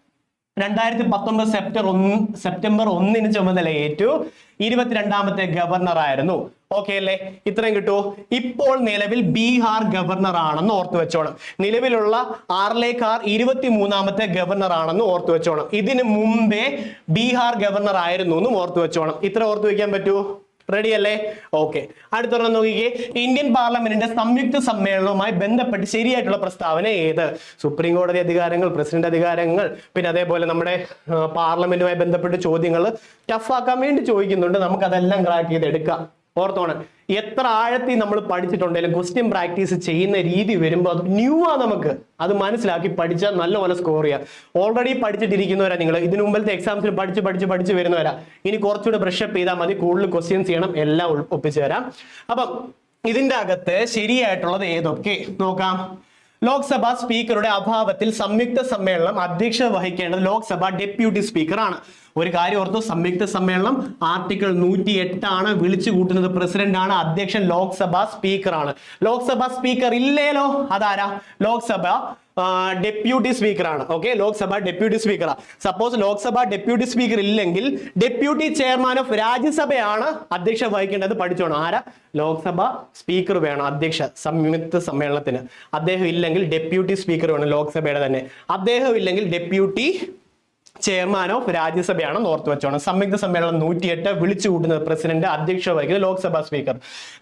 രണ്ടായിരത്തി പത്തൊമ്പത് സെപ്റ്റംബർ ഒന്ന് സെപ്റ്റംബർ ഒന്നിന് ചുമതലയേറ്റു ഇരുപത്തിരണ്ടാമത്തെ ഗവർണർ ആയിരുന്നു. ഓക്കെ അല്ലേ? ഇത്രയും കിട്ടുമോ ഇപ്പോൾ നിലവിൽ ബീഹാർ ഗവർണർ ആണെന്ന് ഓർത്തു വെച്ചോണം. നിലവിലുള്ള ആർലേക്കാർ ഇരുപത്തി മൂന്നാമത്തെ ഗവർണർ ആണെന്ന് ഓർത്തു വെച്ചോണം. ഇതിനു മുമ്പേ ബീഹാർ ഗവർണർ ആയിരുന്നു എന്നും ഓർത്തു വെച്ചോണം. ഇത്ര ഓർത്തു വെക്കാൻ പറ്റുമോ റെഡി അല്ലേ? ഓക്കെ അടുത്തൊരെണ്ണം നോക്കിക്കേ. ഇന്ത്യൻ പാർലമെന്റിന്റെ സംയുക്ത സമ്മേളനവുമായി ബന്ധപ്പെട്ട് ശരിയായിട്ടുള്ള പ്രസ്താവന ഏത്? സുപ്രീം കോടതി അധികാരങ്ങൾ പ്രസിഡന്റ് അധികാരങ്ങൾ പിന്നെ അതേപോലെ നമ്മുടെ പാർലമെന്റുമായി ബന്ധപ്പെട്ട് ചോദ്യങ്ങൾ ടഫാക്കാൻ വേണ്ടി ചോദിക്കുന്നുണ്ട്. നമുക്ക് അതെല്ലാം ക്രാക്ക് ചെയ്ത് എടുക്കാം ഓർത്തോണം. എത്ര ആഴത്തിൽ നമ്മൾ പഠിച്ചിട്ടുണ്ടെങ്കിലും ക്വസ്റ്റ്യൻ പ്രാക്ടീസ് ചെയ്യുന്ന രീതി വരുമ്പോൾ അത് ന്യൂ ആ നമുക്ക്. അത് മനസ്സിലാക്കി പഠിച്ചാൽ നല്ലപോലെ സ്കോർ ചെയ്യാം. ഓൾറെഡി പഠിച്ചിട്ടിരിക്കുന്നവരാ നിങ്ങൾ ഇതിനു മുമ്പത്തെ എക്സാംസിൽ പഠിച്ച് പഠിച്ച് പഠിച്ച് വരുന്നവരാ. ഇനി കുറച്ചുകൂടെ ബ്രഷപ്പ് ചെയ്താൽ മതി. കൂടുതൽ ക്വസ്റ്റ്യൻസ് ചെയ്യണം. എല്ലാം ഒപ്പിച്ചു തരാം. അപ്പം ഇതിന്റെ അകത്ത് ശരിയായിട്ടുള്ളത് ഏതൊക്കെ? നോക്കാം. ലോക്സഭാ സ്പീക്കറുടെ അഭാവത്തിൽ സംയുക്ത സമ്മേളനം അധ്യക്ഷത വഹിക്കേണ്ടത് ലോക്സഭ ഡെപ്യൂട്ടി സ്പീക്കറാണ് ഒരു കാര്യം ഓർത്തു സംയുക്ത സമ്മേളനം ആർട്ടിക്കിൾ നൂറ്റി എട്ടാണ് വിളിച്ചു കൂട്ടുന്നത്. പ്രസിഡന്റ് ആണ് അധ്യക്ഷൻ ലോക്സഭ സ്പീക്കറാണ്. ലോക്സഭാ സ്പീക്കർ ഇല്ലേലോ? അതാരാ? ലോക്സഭ ഡെപ്യൂട്ടി സ്പീക്കറാണ്. ഓക്കെ ലോക്സഭ ഡെപ്യൂട്ടി സ്പീക്കറാ. സപ്പോസ് ലോക്സഭ ഡെപ്യൂട്ടി സ്പീക്കർ ഇല്ലെങ്കിൽ ഡെപ്യൂട്ടി ചെയർമാൻ ഓഫ് രാജ്യസഭയാണ് അധ്യക്ഷ വഹിക്കേണ്ടത്. പഠിച്ചോണം. ആരാ? ലോക്സഭ സ്പീക്കർ വേണം അധ്യക്ഷ സംയുക്ത സമ്മേളനത്തിന്. അദ്ദേഹം ഇല്ലെങ്കിൽ ഡെപ്യൂട്ടി സ്പീക്കർ വേണം ലോക്സഭയുടെ തന്നെ. അദ്ദേഹം ഇല്ലെങ്കിൽ ഡെപ്യൂട്ടി ചെയർമാൻ ഓഫ് രാജ്യസഭയാണെന്ന് ഓർത്തു വെച്ചോണം. സംയുക്ത സമ്മേളനം നൂറ്റിയെട്ട് വിളിച്ചു കൂട്ടുന്നത് പ്രസിഡന്റ് അധ്യക്ഷ വഹിക്കുന്നത് ലോക്സഭാ സ്പീക്കർ.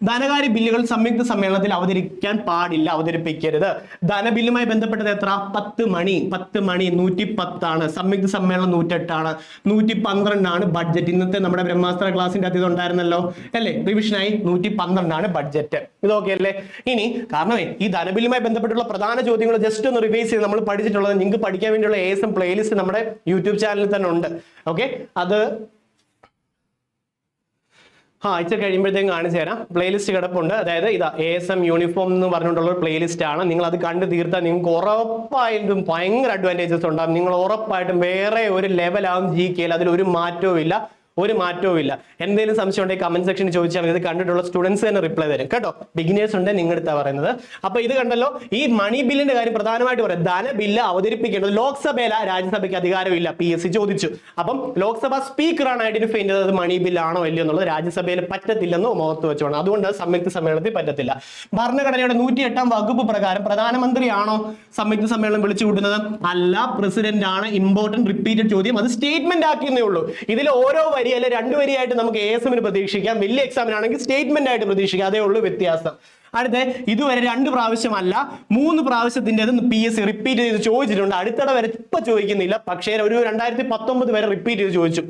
ധനകാര്യ ബില്ലുകൾ സംയുക്ത സമ്മേളനത്തിൽ അവതരിക്കാൻ പാടില്ല അവതരിപ്പിക്കരുത്. ധനബില്ലുമായി ബന്ധപ്പെട്ടത് എത്ര? പത്ത് മണി. പത്ത് മണി നൂറ്റി പത്താണ് സംയുക്ത സമ്മേളനം നൂറ്റെട്ടാണ്. നൂറ്റി പന്ത്രണ്ടാണ് ബഡ്ജറ്റ്. ഇന്നത്തെ നമ്മുടെ ബ്രഹ്മാസ്ത്ര ക്ലാസിന്റെ അതിഥി ഉണ്ടായിരുന്നല്ലോ അല്ലേ? റിവിഷനായി നൂറ്റി പന്ത്രണ്ടാണ് ബഡ്ജറ്റ്. ഇതൊക്കെ അല്ലേ ഇനി കാരണം ഈ ധനബില്ലുമായി ബന്ധപ്പെട്ടുള്ള പ്രധാന ചോദ്യങ്ങൾ ജസ്റ്റ് ഒന്ന് റിവൈസ് ചെയ്ത് നമ്മൾ പഠിച്ചിട്ടുള്ളത് നിങ്ങൾക്ക് പഠിക്കാൻ വേണ്ടിയുള്ള എ എസ് എം പ്ലേലിസ്റ്റ് നമ്മുടെ യൂട്യൂബ് ചാനലിൽ തന്നെ ഉണ്ട്. ഓക്കെ അത് ആ ഇച്ചിരി കഴിയുമ്പോഴത്തേക്കും കാണിച്ചു തരാം. പ്ലേലിസ്റ്റ് കിടപ്പുണ്ട്. അതായത് ഇതാ എ എസ് എം യൂണിഫോം എന്ന് പറഞ്ഞുകൊണ്ടുള്ള ഒരു പ്ലേലിസ്റ്റ് ആണ്. നിങ്ങൾ അത് കണ്ടു തീർത്താൽ നിങ്ങൾക്ക് ഉറപ്പായിട്ടും ഭയങ്കര അഡ്വാന്റേജസ് ഉണ്ടാകും. നിങ്ങൾ ഉറപ്പായിട്ടും വേറെ ഒരു ലെവലാകും ജി കെയിൽ അതിൽ ഒരു മാറ്റവും ഇല്ല ഒരു മാറ്റവും ഇല്ല. എന്തെങ്കിലും സംശയം ഉണ്ടെങ്കിൽ കമന്റ് സെക്ഷനിൽ ചോദിച്ചാൽ മതി. ഇത് കണ്ടിട്ടുള്ള സ്റ്റുഡൻസ് തന്നെ റിപ്ലൈ തരും. കേട്ടോ? ബിഗിനേഴ്സ് ഉണ്ട് നിങ്ങളുടെ പറയുന്നത്. അപ്പൊ ഇത് കണ്ടല്ലോ ഈ മണി ബില്ലിന്റെ കാര്യം പ്രധാനമായിട്ട് പറയാം. ധന ബില്ല് അവതരിപ്പിക്കേണ്ടത് ലോക്സഭയില രാജ്യസഭയ്ക്ക് അധികാരമില്ല. പി എസ് സി ചോദിച്ചു. അപ്പം ലോക്സഭ സ്പീക്കറാണ് ഐഡന്റിഫൈ ചെയ്യുന്നത് അത് മണി ബില്ലാണോ അല്ലയോ എന്നുള്ളത് രാജ്യസഭയിൽ പറ്റത്തില്ലെന്ന് മുഖത്ത് വെച്ചോണം അതുകൊണ്ട് അത് സംയുക്ത സമ്മേളനത്തിൽ പറ്റത്തില്ല. ഭരണഘടനയുടെ നൂറ്റി എട്ടാം വകുപ്പ് പ്രകാരം പ്രധാനമന്ത്രിയാണോ സംയുക്ത സമ്മേളനം വിളിച്ചു കൂട്ടുന്നത്? അല്ല പ്രസിഡന്റ് ആണ്. ഇമ്പോർട്ടന്റ് റിപ്പീറ്റഡ് ചോദ്യം. അത് സ്റ്റേറ്റ്മെന്റ് ആക്കിയെന്നേ ഉള്ളൂ. ഇതിൽ ഓരോ വരി അല്ലെ രണ്ട് വരിയായിട്ട് നമുക്ക് എ എസ് എമ്മിന് പ്രതീക്ഷിക്കാം. വലിയ എക്സാമിനാണെങ്കിൽ സ്റ്റേറ്റ്മെന്റ് ആയിട്ട് പ്രതീക്ഷിക്കാം. അതേ ഉള്ളൂ വ്യത്യാസം. അടുത്ത ഇതുവരെ രണ്ട് പ്രാവശ്യമല്ല മൂന്ന് പ്രാവശ്യത്തിന്റെത് പി എസ് സി റിപ്പീറ്റ് ചെയ്ത് ചോദിച്ചിട്ടുണ്ട്. അടുത്തിടെ വരെ ഇപ്പൊ ചോദിക്കുന്നില്ല. പക്ഷേ ഒരു രണ്ടായിരത്തി പത്തൊമ്പത് വരെ റിപ്പീറ്റ് ചെയ്ത് ചോദിച്ചു.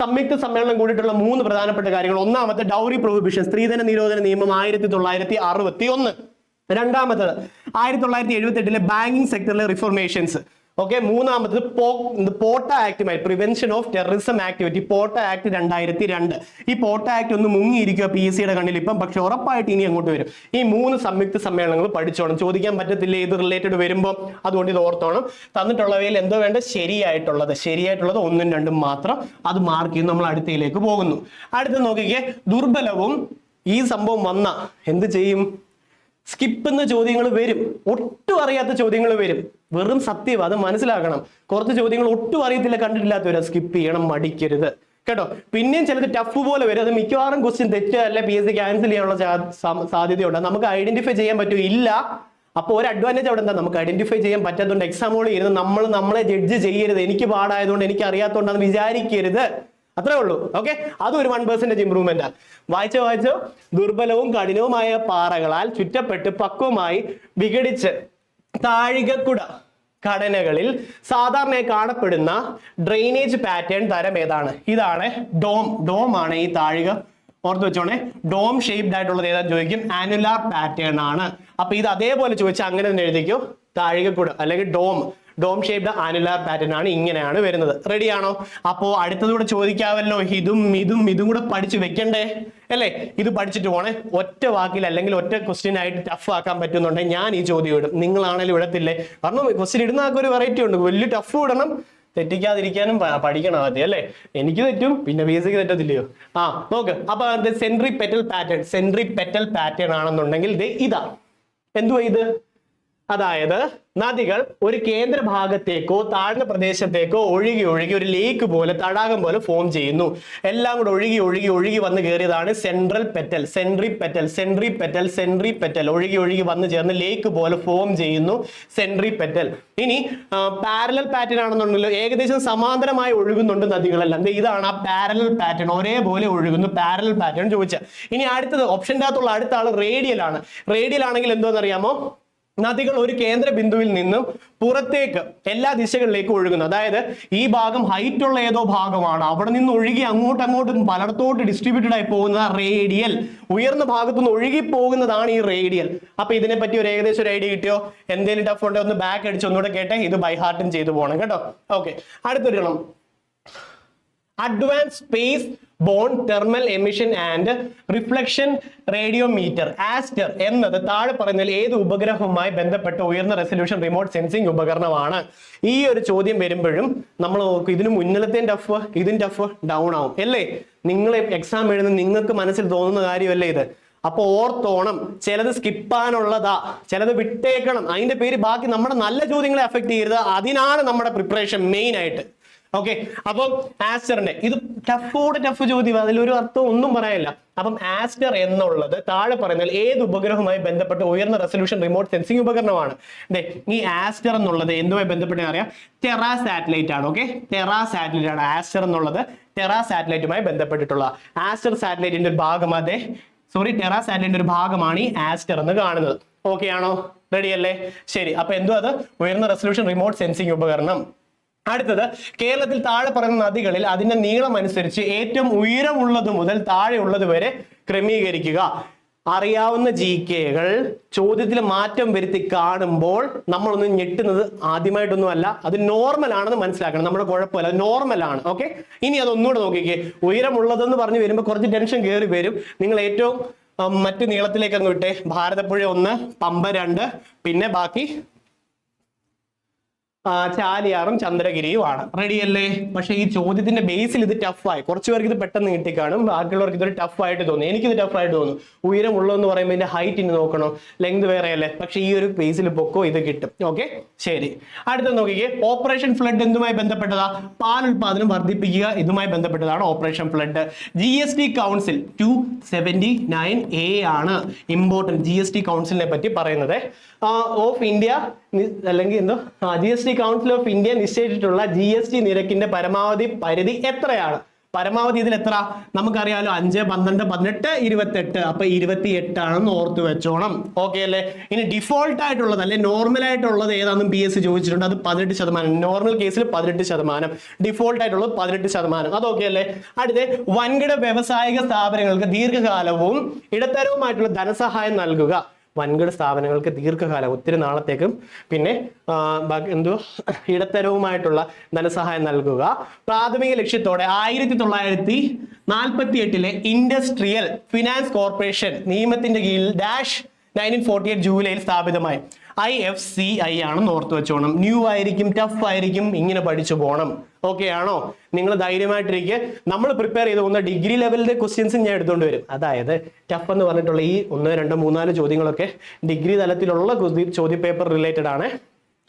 സംയുക്ത സമ്മേളനം കൂടിയിട്ടുള്ള മൂന്ന് പ്രധാനപ്പെട്ട കാര്യങ്ങൾ. ഒന്നാമത്തെ ഡൗറി പ്രൊഹിബിഷൻ സ്ത്രീധന നിരോധന നിയമം ആയിരത്തി തൊള്ളായിരത്തി അറുപത്തി ഒന്ന് രണ്ടാമത്തത് ആയിരത്തി തൊള്ളായിരത്തി എഴുപത്തി എട്ടിലെ ബാങ്കിങ് സെക്ടറിലെ റിഫോർമേഷൻസ് ഓക്കെ മൂന്നാമത്തത് POTA ആക്ടുമായി prevention of terrorism activity POTA act രണ്ടായിരത്തി രണ്ട് ഈ പോട്ട ആക്ട് ഒന്ന് മുങ്ങിയിരിക്കുക പി എസ് സിയുടെ കണ്ണിൽ ഇപ്പം പക്ഷെ ഉറപ്പായിട്ട് ഇനി അങ്ങോട്ട് വരും. ഈ മൂന്ന് സംയുക്ത സമ്മേളനങ്ങൾ പഠിച്ചോണം. ചോദിക്കാൻ പറ്റത്തില്ല? ഇത് റിലേറ്റഡ് വരുമ്പോൾ അതുകൊണ്ട് ഇത് ഓർത്തോണം. തന്നിട്ടുള്ളവയിൽ എന്തോ വേണ്ട? ശരിയായിട്ടുള്ളത്. ശരിയായിട്ടുള്ളത് ഒന്നും രണ്ടും മാത്രം അത് മാർക്ക് ചെയ്ത് നമ്മൾ അടുത്തയിലേക്ക് പോകുന്നു. അടുത്ത് നോക്കിക്കേ ദുർബലവും ഈ സംഭവം വന്ന എന്ത് ചെയ്യും? സ്കിപ്പ് എന്ന ചോദ്യങ്ങൾ വരും. ഒട്ടും അറിയാത്ത ചോദ്യങ്ങൾ വരും. വെറും സത്യം അത് മനസ്സിലാക്കണം. കുറച്ച് ചോദ്യങ്ങൾ ഒട്ടും അറിയത്തില്ല കണ്ടിട്ടില്ലാത്തവരെ സ്കിപ്പ് ചെയ്യണം മടിക്കരുത്. കേട്ടോ? പിന്നെയും ചിലത് ടഫ് പോലെ വരും. അത് മിക്കവാറും ക്വസ്റ്റ്യൻ തെറ്റ് അല്ല പി എസ് സി ക്യാൻസൽ ചെയ്യാനുള്ള സാധ്യതയുണ്ട് നമുക്ക് ഐഡന്റിഫൈ ചെയ്യാൻ പറ്റുമോ? ഇല്ല. അപ്പോൾ ഒരു അഡ്വാന്റേജ് അവിടെ എന്താ? നമുക്ക് ഐഡന്റിഫൈ ചെയ്യാൻ പറ്റാത്തതുകൊണ്ട് എക്സാം ഹോളിൽ ഇരുന്ന് നമ്മൾ നമ്മളെ ജഡ്ജ് ചെയ്യരുത്. എനിക്ക് പാടായതുകൊണ്ട് എനിക്ക് അറിയാത്തതുകൊണ്ടാണ് വിചാരിക്കരുത്. അത്രേ ഉള്ളൂ. ഓക്കെ അത് ഒരു വൺ പെർസെന്റേജ് ഇമ്പ്രൂവ്മെന്റ് ആണ്. വായിച്ചോ വായിച്ചോ? ദുർബലവും കഠിനവുമായ പാറകളാൽ ചുറ്റപ്പെട്ട് പക്വമായി വിഘടിച്ച് താഴികക്കുട ഘടനകളിൽ സാധാരണയായി കാണപ്പെടുന്ന ഡ്രെയിനേജ് പാറ്റേൺ തരം ഏതാണ്? ഇതാണ് ഡോം. ഡോം ആണ് ഈ താഴിക. ഓർത്ത് വെച്ചോണേ. ഡോം ഷേപ്ഡ് ആയിട്ടുള്ളത് ഏതാന്ന് ചോദിക്കും? ആനുലാർ പാറ്റേൺ ആണ്. അപ്പൊ ഇത് അതേപോലെ ചോദിച്ചാൽ അങ്ങനെ തന്നെ എഴുതിക്കോ? താഴികക്കുട അല്ലെങ്കിൽ dome. Dome shaped annular pattern ആണ് ഇങ്ങനെയാണ് വരുന്നത്. റെഡി ആണോ? അപ്പോ അടുത്തതൂടെ ചോദിക്കാവല്ലോ. ഇതും ഇതും ഇതും കൂടെ പഠിച്ചു വെക്കണ്ടേ? അല്ലേ? ഇത് പഠിച്ചിട്ട് പോണേ. ഒറ്റ വാക്കിൽ അല്ലെങ്കിൽ ഒറ്റ ക്വസ്റ്റ്യൻ ആയിട്ട് ടഫ് ആക്കാൻ പറ്റുന്നുണ്ടെങ്കിൽ ഞാൻ ഈ ചോദ്യം ഇടും. നിങ്ങളാണെങ്കിലും ഇടത്തില്ലേ? കാരണം ക്വസ്റ്റ്യൻ ഇടുന്ന ആൾക്കൊരു വെറൈറ്റി ഉണ്ട്. വലിയ ടഫ് ഇടണം. തെറ്റിക്കാതിരിക്കാനും പഠിക്കണം ആദ്യം അല്ലേ? എനിക്ക് തെറ്റും പിന്നെ ബി എസ് സിക്ക് തെറ്റത്തില്ലയോ? ആ നോക്ക്. അപ്പൊ centripetal pattern centripetal pattern ആണെന്നുണ്ടെങ്കിൽ ദേ ഇതാ. എന്തുവാ ഇത്? അതായത് നദികൾ ഒരു കേന്ദ്ര ഭാഗത്തേക്കോ താഴ്ന്ന പ്രദേശത്തേക്കോ ഒഴുകി ഒഴുകി ഒരു ലേക്ക് പോലെ തടാകം പോലെ ഫോം ചെയ്യുന്നു. എല്ലാം കൂടെ ഒഴുകി ഒഴുകി ഒഴുകി വന്ന് കയറിയതാണ് centripetal centripetal centripetal centripetal ഒഴുകി ഒഴുകി വന്ന് ചേർന്ന് ലേക്ക് പോലെ ഫോം ചെയ്യുന്നു സെൻട്രി പെറ്റൽ ഇനി പാരലൽ പാറ്റേൺ ആണെന്നുണ്ടല്ലോ ഏകദേശം സമാന്തരമായി ഒഴുകുന്നുണ്ട് നദികളെല്ലാം. ഇതാണ് ആ പാരലൽ പാറ്റേൺ ഒരേപോലെ ഒഴുകുന്നു പാരലൽ പാറ്റേൺ ചോദിച്ചാൽ ഇനി അടുത്തത് ഓപ്ഷന്റെ അകത്തുള്ള അടുത്ത ആൾ റേഡിയൽ ആണ്. റേഡിയൽ ആണെങ്കിൽ എന്തോന്നറിയാമോ നദികൾ ഒരു കേന്ദ്ര ബിന്ദുവിൽ നിന്നും പുറത്തേക്ക് എല്ലാ ദിശകളിലേക്കും ഒഴുകുന്നു. അതായത് ഈ ഭാഗം ഹൈറ്റ് ഉള്ള ഏതോ ഭാഗമാണ്. അവിടെ നിന്ന് ഒഴുകി അങ്ങോട്ടും അങ്ങോട്ടും പലയിടത്തോട്ട് ഡിസ്ട്രിബ്യൂട്ടഡ് ആയി പോകുന്ന റേഡിയൽ ഉയർന്ന ഭാഗത്തുനിന്ന് ഒഴുകി പോകുന്നതാണ് ഈ റേഡിയൽ അപ്പൊ ഇതിനെ പറ്റി ഒരു ഏകദേശം ഒരു ഐഡിയ കിട്ടിയോ? എന്തെങ്കിലും ടഫ് ഉണ്ടോ? ഒന്ന് ബാക്ക് അടിച്ച് ഒന്നുകൂടെ കേട്ടെ. ഇത് ബൈ ഹാർട്ടും ചെയ്തു പോകണം കേട്ടോ. ഓക്കെ അടുത്തൊരു advance space borne thermal emission and reflection radiometer ASTER എന്നത് താഴെ പറയുന്നതിൽ ഏത് ഉപഗ്രഹവുമായി ബന്ധപ്പെട്ട ഉയർന്ന റെസൊല്യൂഷൻ റിമോട്ട് സെൻസിങ് ഉപകരണമാണ്? ഈ ഒരു ചോദ്യം വരുമ്പോഴും നമ്മൾ നോക്കും ഇതിന് മുന്നിലത്തെ ടഫ് ഇതിന് ടഫ് ഡൗൺ ആവും. അല്ലേ? നിങ്ങൾ എക്സാം എഴുതുന്ന നിങ്ങൾക്ക് മനസ്സിൽ തോന്നുന്ന കാര്യമല്ലേ ഇത്? അപ്പൊ ഓർത്തോണം ചിലത് സ്കിപ്പാനുള്ളതാ ചിലത് വിട്ടേക്കണം. അതിന്റെ പേര് ബാക്കി നമ്മുടെ നല്ല ചോദ്യങ്ങളെ അഫക്ട് ചെയ്യരുത്. അതിനാണ് നമ്മുടെ പ്രിപ്പറേഷൻ മെയിൻ ആയിട്ട്. ഓക്കെ അപ്പം ആസ്റ്ററിന്റെ ഇത് ടഫോട് ടഫ് ചോദ്യം അതിലൊരു അർത്ഥം ഒന്നും പറയാനില്ല. അപ്പം ആസ്റ്റർ എന്നുള്ളത് താഴെ പറയുന്നതിൽ ഏത് ഉപഗ്രഹവുമായി ബന്ധപ്പെട്ട് ഉയർന്ന റെസൊല്യൂഷൻ റിമോട്ട് സെൻസിങ് ഉപകരണമാണ്? ദേ ഈ ആസ്റ്റർ എന്നുള്ളത് എന്തുമായി ബന്ധപ്പെട്ട് അറിയാം? ടെറ സാറ്റലൈറ്റ് ആണ് ഓക്കെ ടെറ സാറ്റലൈറ്റ് ആണ് ആസ്റ്റർ എന്നുള്ളത്. ടെറ സാറ്റലൈറ്റുമായി ബന്ധപ്പെട്ടിട്ടുള്ള ആസ്റ്റർ സാറ്റലൈറ്റിന്റെ ഒരു ഭാഗം അതെ സോറി ടെറ സാറ്റലൈറ്റിന്റെ ഒരു ഭാഗമാണ് ഈ ആസ്റ്റർ എന്ന് കാണുന്നത്. ഓക്കെ ആണോ? റെഡി അല്ലേ? ശരി അപ്പൊ എന്തോ അത്? ഉയർന്ന റെസൊല്യൂഷൻ റിമോട്ട് സെൻസിങ് ഉപകരണം. അടുത്തത് കേരളത്തിൽ താഴെ പറയുന്ന നദികളിൽ അതിന്റെ നീളം അനുസരിച്ച് ഏറ്റവും ഉയരമുള്ളത് മുതൽ താഴെയുള്ളത് വരെ ക്രമീകരിക്കുക. അറിയാവുന്ന ജി കെകൾ ചോദ്യത്തിൽ മാറ്റം വരുത്തി കാണുമ്പോൾ നമ്മളൊന്ന് ഞെട്ടുന്നത് ആദ്യമായിട്ടൊന്നും അല്ല. അത് നോർമൽ ആണെന്ന് മനസ്സിലാക്കണം. നമ്മുടെ കുഴപ്പമില്ല. നോർമൽ ആണ്. ഓക്കെ ഇനി അതൊന്നുകൂടെ നോക്കിക്കേ. ഉയരമുള്ളതെന്ന് പറഞ്ഞു വരുമ്പോൾ കുറച്ച് ടെൻഷൻ കയറി വരും. നിങ്ങൾ ഏറ്റവും മറ്റു നീളത്തിലേക്ക് അങ്ങ് വിട്ടേ. ഭാരതപ്പുഴ ഒന്ന് പമ്പ രണ്ട് പിന്നെ ബാക്കി ചാലിയാറും ചന്ദ്രഗിരിയുമാണ്. റെഡി അല്ലേ പക്ഷെ ഈ ചോദ്യത്തിന്റെ ബേസിൽ ഇത് ടഫായി കുറച്ച് പേർക്ക് ഇത് പെട്ടെന്ന് കിട്ടിക്കാണും. ബാക്കിയുള്ളവർക്ക് ഇതൊരു ടഫ് ആയിട്ട് തോന്നി. എനിക്കിത് ടഫ് ആയിട്ട് തോന്നുന്നു. ഉയരമുള്ളതെന്ന് പറയുമ്പോൾ ഇതിന്റെ ഹൈറ്റ് ഇനി നോക്കണോ? ലെങ്ത് വേറെ അല്ലേ പക്ഷെ ഈ ഒരു ബേസിൽ പൊക്കോ ഇത് കിട്ടും. ഓക്കെ ശരി. അടുത്ത നോക്കിക്കേ. ഓപ്പറേഷൻ ഫ്ലഡ് എന്തുമായി ബന്ധപ്പെട്ടതാ? പാൽ ഉൽപാദനം വർദ്ധിപ്പിക്കുക ഇതുമായി ബന്ധപ്പെട്ടതാണ് operation flood G S T council two seventy nine A ആണ് ഇമ്പോർട്ടന്റ് ജി എസ് ടി കൗൺസിലിനെ പറ്റി പറയുന്നത്. ഓഫ് ഇന്ത്യ അല്ലെങ്കിൽ എന്തോ? G S T council of India നിശ്ചയിച്ചിട്ടുള്ള ജി എസ് ടി നിരക്കിന്റെ പരമാവധി പരിധി എത്രയാണ്? പരമാവധി ഇതിൽ എത്ര? നമുക്കറിയാലോ അഞ്ച് പന്ത്രണ്ട് പതിനെട്ട് ഇരുപത്തെട്ട്. അപ്പൊ ഇരുപത്തി എട്ടാണെന്ന് ഓർത്ത് വെച്ചോണം. ഓക്കെ അല്ലേ? ഇനി ഡിഫോൾട്ട് ആയിട്ടുള്ളത് അല്ലെ നോർമൽ ആയിട്ടുള്ളത് ഏതാണെന്നും പി എസ് ചോദിച്ചിട്ടുണ്ട്. അത് പതിനെട്ട് ശതമാനം. നോർമൽ കേസിൽ പതിനെട്ട് ശതമാനം. ഡിഫോൾട്ട് ആയിട്ടുള്ളത് പതിനെട്ട് ശതമാനം. അത് ഓക്കെ അല്ലേ? അടുത്ത് വൻകിട വ്യവസായിക സ്ഥാപനങ്ങൾക്ക് ദീർഘകാലവും ഇടത്തരവുമായിട്ടുള്ള ധനസഹായം നൽകുക. വൻകിട സ്ഥാപനങ്ങൾക്ക് ദീർഘകാലം ഒത്തിരി നാളത്തേക്കും പിന്നെ എന്തോ ഇടത്തരവുമായിട്ടുള്ള ധനസഹായം നൽകുക. പ്രാഥമിക ലക്ഷ്യത്തോടെ ആയിരത്തി തൊള്ളായിരത്തി നാൽപ്പത്തി എട്ടിലെ ഇൻഡസ്ട്രിയൽ ഫിനാൻസ് കോർപ്പറേഷൻ നിയമത്തിന്റെ കീഴിൽ ഡാഷ് നയന്റീൻ ഫോർട്ടി എയ്റ്റ് ജൂലൈയിൽ സ്ഥാപിതമായി. ഐ എഫ് സി ഐ ആണെന്ന് ഓർത്ത് വെച്ചോണം. ന്യൂ ആയിരിക്കും ടഫ് ആയിരിക്കും ഇങ്ങനെ പഠിച്ചു പോകണം ഓക്കെ ആണോ? നിങ്ങൾ ധൈര്യമായിട്ടിരിക്കുക നമ്മൾ പ്രിപ്പയർ ചെയ്ത് പോകുന്ന ഡിഗ്രി ലെവലിലെ ക്വസ്റ്റ്യൻസ് ഞാൻ എടുത്തുകൊണ്ട് വരും. അതായത് ടഫ് എന്ന് പറഞ്ഞിട്ടുള്ള ഈ ഒന്ന് രണ്ട് മൂന്നാൽ ചോദ്യങ്ങളൊക്കെ ഡിഗ്രി തലത്തിലുള്ള ചോദ്യ പേപ്പർ റിലേറ്റഡ് ആണ്.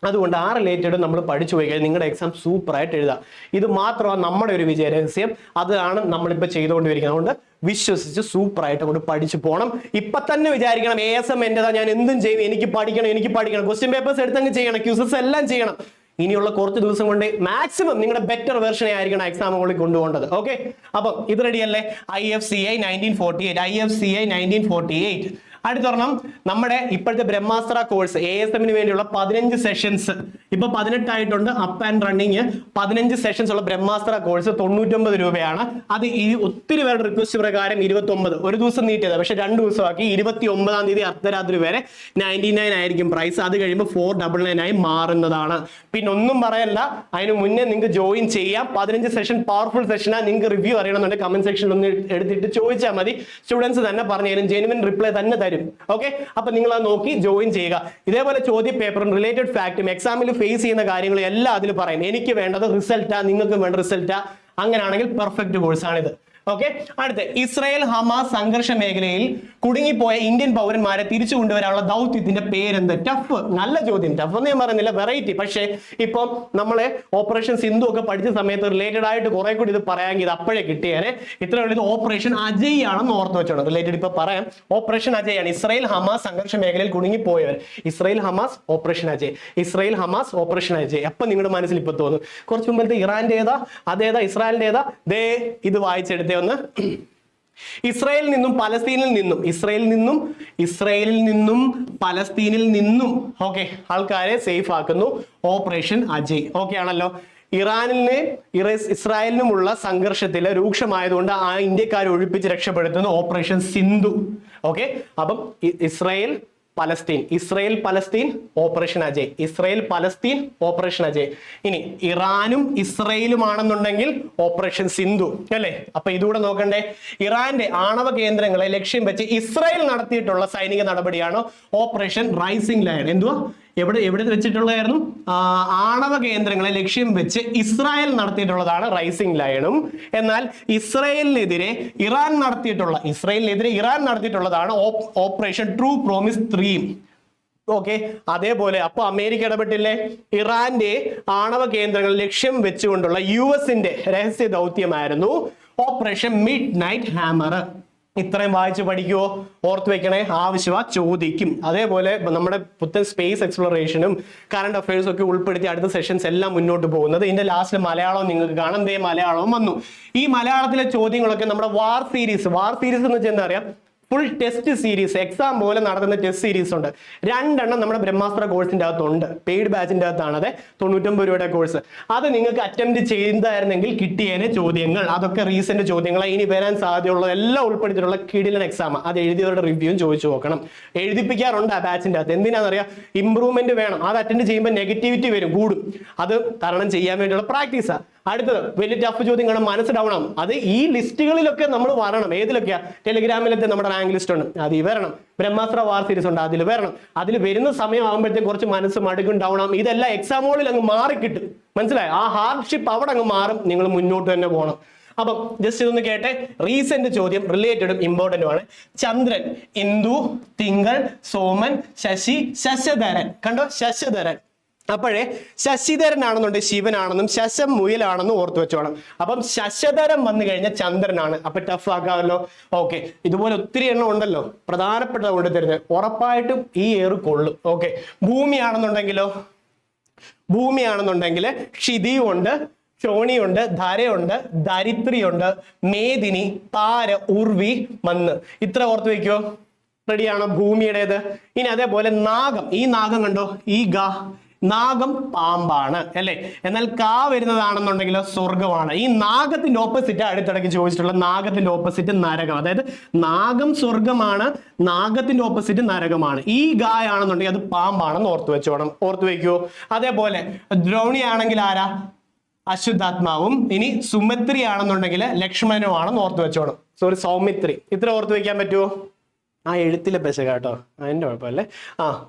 അതുകൊണ്ട് ആ റിലേറ്റഡ് നമ്മൾ പഠിച്ചു പോയി കഴിഞ്ഞാൽ നിങ്ങളുടെ എക്സാം സൂപ്പറായിട്ട് എഴുതാം. ഇത് മാത്രമാണ് നമ്മുടെ ഒരു വിജയ രഹസ്യം. അതാണ് നമ്മളിപ്പോൾ ചെയ്തുകൊണ്ടിരിക്കുന്നത്. അതുകൊണ്ട് വിശ്വസിച്ച് സൂപ്പറായിട്ട് കൊണ്ട് പഠിച്ചു പോകണം ഇപ്പൊ തന്നെ വിചാരിക്കണം എ എസ് എം എന്റേതാ ഞാൻ എന്തും ചെയ്യും. എനിക്ക് പഠിക്കണം എനിക്ക് പഠിക്കണം. ക്വസ്റ്റ്യൻ പേപ്പേഴ്സ് എടുത്തങ്ങ് ചെയ്യണം ക്യൂസസ് എല്ലാം ചെയ്യണം. ഇനിയുള്ള കുറച്ച് ദിവസം കൊണ്ട് മാക്സിമം നിങ്ങളുടെ ബെറ്റർ വേർഷനെ ആയിരിക്കണം എക്സാം കൂടി കൊണ്ടുപോകേണ്ടത്. ഓക്കെ അപ്പം ഇത് റെഡിയല്ലേ I F C I nineteen forty eight I F C I nineteen forty eight അടുത്തൊരെണ്ണം നമ്മുടെ ഇപ്പോഴത്തെ ബ്രഹ്മാസ്ത്ര കോഴ്സ് എ എസ് എമ്മിന് വേണ്ടിയുള്ള പതിനഞ്ച് സെഷൻസ് ഇപ്പൊ പതിനെട്ടായിട്ടുണ്ട് അപ്പ് ആൻഡ് റണ്ണിങ് പതിനഞ്ച് സെഷൻസ് ഉള്ള ബ്രഹ്മാസ്ത്ര കോഴ്സ് തൊണ്ണൂറ്റൊമ്പത് രൂപയാണ്. അത് ഈ ഒത്തിരി പേരുടെ റിക്വസ്റ്റ് പ്രകാരം ഇരുപത്തൊമ്പത്. ഒരു ദിവസം നീട്ടിയത് പക്ഷെ രണ്ട് ദിവസമാക്കി. ഇരുപത്തി ഒമ്പതാം തീയതി അർദ്ധരാത്രി വരെ നയന്റി നയൻ ആയിരിക്കും പ്രൈസ് അത് കഴിയുമ്പോൾ ഫോർ ഡബിൾ നയൻ ആയി മാറുന്നതാണ്. പിന്നെ ഒന്നും പറയല്ല അതിന് മുന്നേ നിങ്ങൾക്ക് ജോയിൻ ചെയ്യാം. പതിനഞ്ച് സെഷൻ പവർഫുൾ സെഷനാണ് നിങ്ങൾക്ക് റിവ്യൂ അറിയണമെന്നുണ്ടെങ്കിൽ കമന്റ് സെക്ഷനിൽ ഒന്ന് എടുത്തിട്ട് ചോദിച്ചാൽ മതി. സ്റ്റുഡൻസ് തന്നെ പറഞ്ഞു തരും. ജെനുവിൻ റിപ്ലൈ തന്നെ തരും. ഓക്കെ അപ്പൊ നിങ്ങൾ അത് നോക്കി ജോയിൻ ചെയ്യുക. ഇതേപോലെ ചോദ്യ പേപ്പറും റിലേറ്റഡ് ഫാക്റ്റും എക്സാമിൽ ഫേസ് ചെയ്യുന്ന കാര്യങ്ങളും എല്ലാം അതിൽ പറയും എനിക്ക് വേണ്ടത് റിസൾട്ടാ നിങ്ങൾക്ക് വേണ്ട റിസൾട്ടാ അങ്ങനെയാണെങ്കിൽ പെർഫെക്റ്റ് കോഴ്സാണിത് ഓക്കെ അടുത്ത് ഇസ്രായേൽ ഹമാസ് സംഘർഷ മേഖലയിൽ കുടുങ്ങിപ്പോയ ഇന്ത്യൻ പൗരന്മാരെ തിരിച്ചു കൊണ്ടുവരാനുള്ള ദൗത്യത്തിന്റെ പേരെന്ത്? ടഫ് നല്ല ചോദ്യം. ടഫ് എന്ന് ഞാൻ പറയുന്നില്ല. വെറൈറ്റി പക്ഷേ ഇപ്പം നമ്മളെ ഓപ്പറേഷൻ സിന്ധു ഒക്കെ പഠിച്ച സമയത്ത് റിലേറ്റഡ് ആയിട്ട് കുറെ കൂടി ഇത് പറയാമെങ്കിൽ ഇത് അപ്പോഴേ കിട്ടിയേനെ. ഇത്ര ഇത് ഓപ്പറേഷൻ അജയ് ആണെന്ന് ഓർത്ത് വെച്ചോണം. റിലേറ്റഡ് ഇപ്പൊ പറയാം. ഓപ്പറേഷൻ അജയ് ആണ്. ഇസ്രായേൽ ഹമാസ് സംഘർഷ മേഖലയിൽ കുടുങ്ങിപ്പോയവർ. Israel Hamas operation Ajay. Israel Hamas operation Ajay. അപ്പൊ നിങ്ങളുടെ മനസ്സിൽ ഇപ്പൊ തോന്നും? കുറച്ച് മുമ്പത്തെ ഇറാന്റെ ഏതാ അതേതാ ഇസ്രായേലിന്റെ ഏതാ ദേ ഇത് വായിച്ചെടുത്തേ. ഒന്ന്. ഇസ്രായേലിൽ നിന്നും പലസ്തീനിൽ നിന്നും ഇസ്രായേലിൽ നിന്നും ഇസ്രായേലിൽ നിന്നും പലസ്തീനിൽ നിന്നും. ഓക്കെ ആൾക്കാരെ സേഫ് ആക്കുന്നു. ഓപ്പറേഷൻ അജയ് ഓക്കെ ആണല്ലോ. ഇറാനിലെ ഇറ- ഇസ്രായേലിനുമുള്ള സംഘർഷത്തിൽ രൂക്ഷമായതുകൊണ്ട് ആ ഇന്ത്യക്കാരെ ഒഴിപ്പിച്ച് രക്ഷപ്പെടുത്തുന്ന ഓപ്പറേഷൻ സിന്ധു ഓക്കെ അപ്പം Israel Palestine. Israel Palestine operation Ajay. Israel Palestine operation Ajay. ഇനി ഇറാനും ഇസ്രയേലുമാണെന്നുണ്ടെങ്കിൽ ഓപ്പറേഷൻ സിന്ധു അല്ലേ? അപ്പൊ ഇതുകൂടെ നോക്കണ്ടേ. ഇറാന്റെ ആണവ കേന്ദ്രങ്ങളെ ലക്ഷ്യം വെച്ച് ഇസ്രയേൽ നടത്തിയിട്ടുള്ള സൈനിക നടപടിയാണ്? Operation rising lion. എന്തുവാ? എവിടെ എവിടെ വെച്ചിട്ടുള്ളതായിരുന്നു? ആണവ കേന്ദ്രങ്ങളെ ലക്ഷ്യം വെച്ച് ഇസ്രായേൽ നടത്തിയിട്ടുള്ളതാണ് റൈസിംഗ് ലയണും. എന്നാൽ ഇസ്രായേലിനെതിരെ ഇറാൻ നടത്തിയിട്ടുള്ള ഇസ്രായേലിനെതിരെ ഇറാൻ നടത്തിയിട്ടുള്ളതാണ് ഓപ്പറേഷൻ ട്രൂ പ്രോമിസ് ത്രീയും. ഓക്കെ? അതേപോലെ അപ്പൊ അമേരിക്ക ഇടപെട്ടില്ലേ? ഇറാന്റെ ആണവ കേന്ദ്രങ്ങൾ ലക്ഷ്യം വെച്ചുകൊണ്ടുള്ള യു എസിന്റെ രഹസ്യ ദൗത്യമായിരുന്നു ഓപ്പറേഷൻ മിഡ് നൈറ്റ് ഹാമർ ഇത്രയും വായിച്ച് പഠിക്കുവോ? ഓർത്ത് വെക്കണേ ആവശ്യമാ ചോദിക്കും. അതേപോലെ നമ്മുടെ പുത്തൻ സ്പേസ് എക്സ്പ്ലോറേഷനും കറണ്ട് അഫയേഴ്സും ഒക്കെ ഉൾപ്പെടുത്തി അടുത്ത സെഷൻസ് എല്ലാം മുന്നോട്ട് പോകുന്നത്. ഇതിന്റെ ലാസ്റ്റ് മലയാളം നിങ്ങൾക്ക് കാണാം. ദേ മലയാളവും വന്നു. ഈ മലയാളത്തിലെ ചോദ്യങ്ങളൊക്കെ നമ്മുടെ വാർ സീരീസ് വാർ സീരീസ് എന്ന് വെച്ചാൽ എന്താ അറിയാം ഫുൾ ടെസ്റ്റ് സീരീസ് എക്സാം പോലെ നടത്തുന്ന ടെസ്റ്റ് സീരീസ് ഉണ്ട്. രണ്ടെണ്ണം നമ്മുടെ ബ്രഹ്മാസ്ത്ര കോഴ്സിന്റെ അകത്തുണ്ട്. പെയ്ഡ് ബാച്ചിന്റെ അകത്താണ് അതെ. തൊണ്ണൂറ്റൊമ്പത് രൂപയുടെ കോഴ്സ് അത് നിങ്ങൾക്ക് അറ്റംപ്റ്റ് ചെയ്തായിരുന്നെങ്കിൽ കിട്ടിയേനെ ചോദ്യങ്ങൾ. അതൊക്കെ റീസെന്റ് ചോദ്യങ്ങൾ ഇനി വരാൻ സാധ്യതയുള്ള എല്ലാം ഉൾപ്പെടുത്തിയിട്ടുള്ള കിടിലൻ എക്സാം അത് എഴുതിയവരുടെ റിവ്യൂവും ചോദിച്ചു നോക്കണം. എഴുതിപ്പിക്കാറുണ്ട് ആ ബാച്ചിന്റെ അകത്ത്. എന്തിനാണെന്നറിയാം ഇമ്പ്രൂവ്മെന്റ് വേണം. അത് അറ്റൻഡ് ചെയ്യുമ്പോൾ നെഗറ്റിവിറ്റി വരും കൂടും. അത് തരണം ചെയ്യാൻ വേണ്ടിയുള്ള പ്രാക്ടീസാണ് അടുത്തത് വലിയ ടഫ് ചോദ്യം കാണാൻ മനസ്സ് ഡൗൺ അത് ഈ ലിസ്റ്റുകളിലൊക്കെ നമ്മൾ വരണം. ഏതിലൊക്കെയാ? ടെലിഗ്രാമിലത്തെ നമ്മുടെ റാങ്ക് ലിസ്റ്റ് ഉണ്ട്. അതിൽ വരണം. ബ്രഹ്മാസ്ത്ര വാർ സീരീസ് ഉണ്ട്. അതിൽ വരണം. അതിൽ വരുന്ന സമയം ആകുമ്പോഴത്തേക്കും കുറച്ച് മനസ്സ് മടുക്കും ഡൗൺ ആവും ഇതെല്ലാം എക്സാമുകളിൽ അങ്ങ് മാറിക്കിട്ടും. മനസ്സിലായി? ആ ഹാർഡ്ഷിപ്പ് അവിടെ അങ്ങ് മാറും. നിങ്ങൾ മുന്നോട്ട് തന്നെ പോകണം. അപ്പം ജസ്റ്റ് ഇതൊന്ന് കേട്ടെ. റീസെന്റ് ചോദ്യം റിലേറ്റഡും ഇമ്പോർട്ടന്റും ആണ്. ചന്ദ്രൻ ഇന്ദു തിങ്കൾ സോമൻ ശശി ശശധരൻ. കണ്ടോ? ശശധരൻ. അപ്പോഴേ ശശിധരനാണെന്നുണ്ടെങ്കിൽ ശിവനാണെന്നും ശശം മുയലാണെന്നും ഓർത്തു വെച്ചോണം. അപ്പം ശശധരം വന്നു കഴിഞ്ഞാൽ ചന്ദ്രനാണ്. അപ്പൊ ടഫ് ആക്കാമല്ലോ. ഓക്കെ ഇതുപോലെ ഒത്തിരി എണ്ണം ഉണ്ടല്ലോ. പ്രധാനപ്പെട്ട കൊണ്ട് തരുന്നത് ഉറപ്പായിട്ടും ഈ ഏറ് കൊള്ളും. ഓക്കെ ഭൂമിയാണെന്നുണ്ടെങ്കിലോ? ഭൂമിയാണെന്നുണ്ടെങ്കിൽ ക്ഷിതിയുണ്ട് ക്ഷോണിയുണ്ട് ധരയുണ്ട് ദരിദ്രിയുണ്ട് മേദിനി താര ഉർവി മന്ന്. ഇത്ര ഓർത്ത് വെക്കോ. റെഡിയാണോ ഭൂമിയുടേത്. ഇനി അതേപോലെ നാഗം. ഈ നാഗം കണ്ടോ? ഈ ഗ നാഗം പാമ്പാണ് അല്ലേ? എന്നാൽ കാ വരുന്നതാണെന്നുണ്ടെങ്കിൽ സ്വർഗമാണ് ഈ നാഗത്തിന്റെ ഓപ്പോസിറ്റ് അടുത്തിടയ്ക്ക് ചോദിച്ചിട്ടുള്ള നാഗത്തിന്റെ ഓപ്പോസിറ്റ് നരകം. അതായത് നാഗം സ്വർഗമാണ് നാഗത്തിന്റെ ഓപ്പോസിറ്റ് നരകമാണ്. ഈ ഗായ ആണെന്നുണ്ടെങ്കിൽ അത് പാമ്പാണെന്ന് ഓർത്തു വെച്ചോണം. ഓർത്തു വെക്കുവോ അതേപോലെ ദ്രോണി ആണെങ്കിൽ ആരാ? അശുദ്ധാത്മാവും. ഇനി സുമിത്രി ആണെന്നുണ്ടെങ്കിൽ ലക്ഷ്മണനും ആണെന്ന് ഓർത്തു വെച്ചോണം. സോറി സൗമിത്രി. ഇത്ര ഓർത്തു വെക്കാൻ പറ്റുമോ ആ എഴുത്തിലെ പെശ കേട്ടോ അതിന്റെ കുഴപ്പമല്ലേ ആ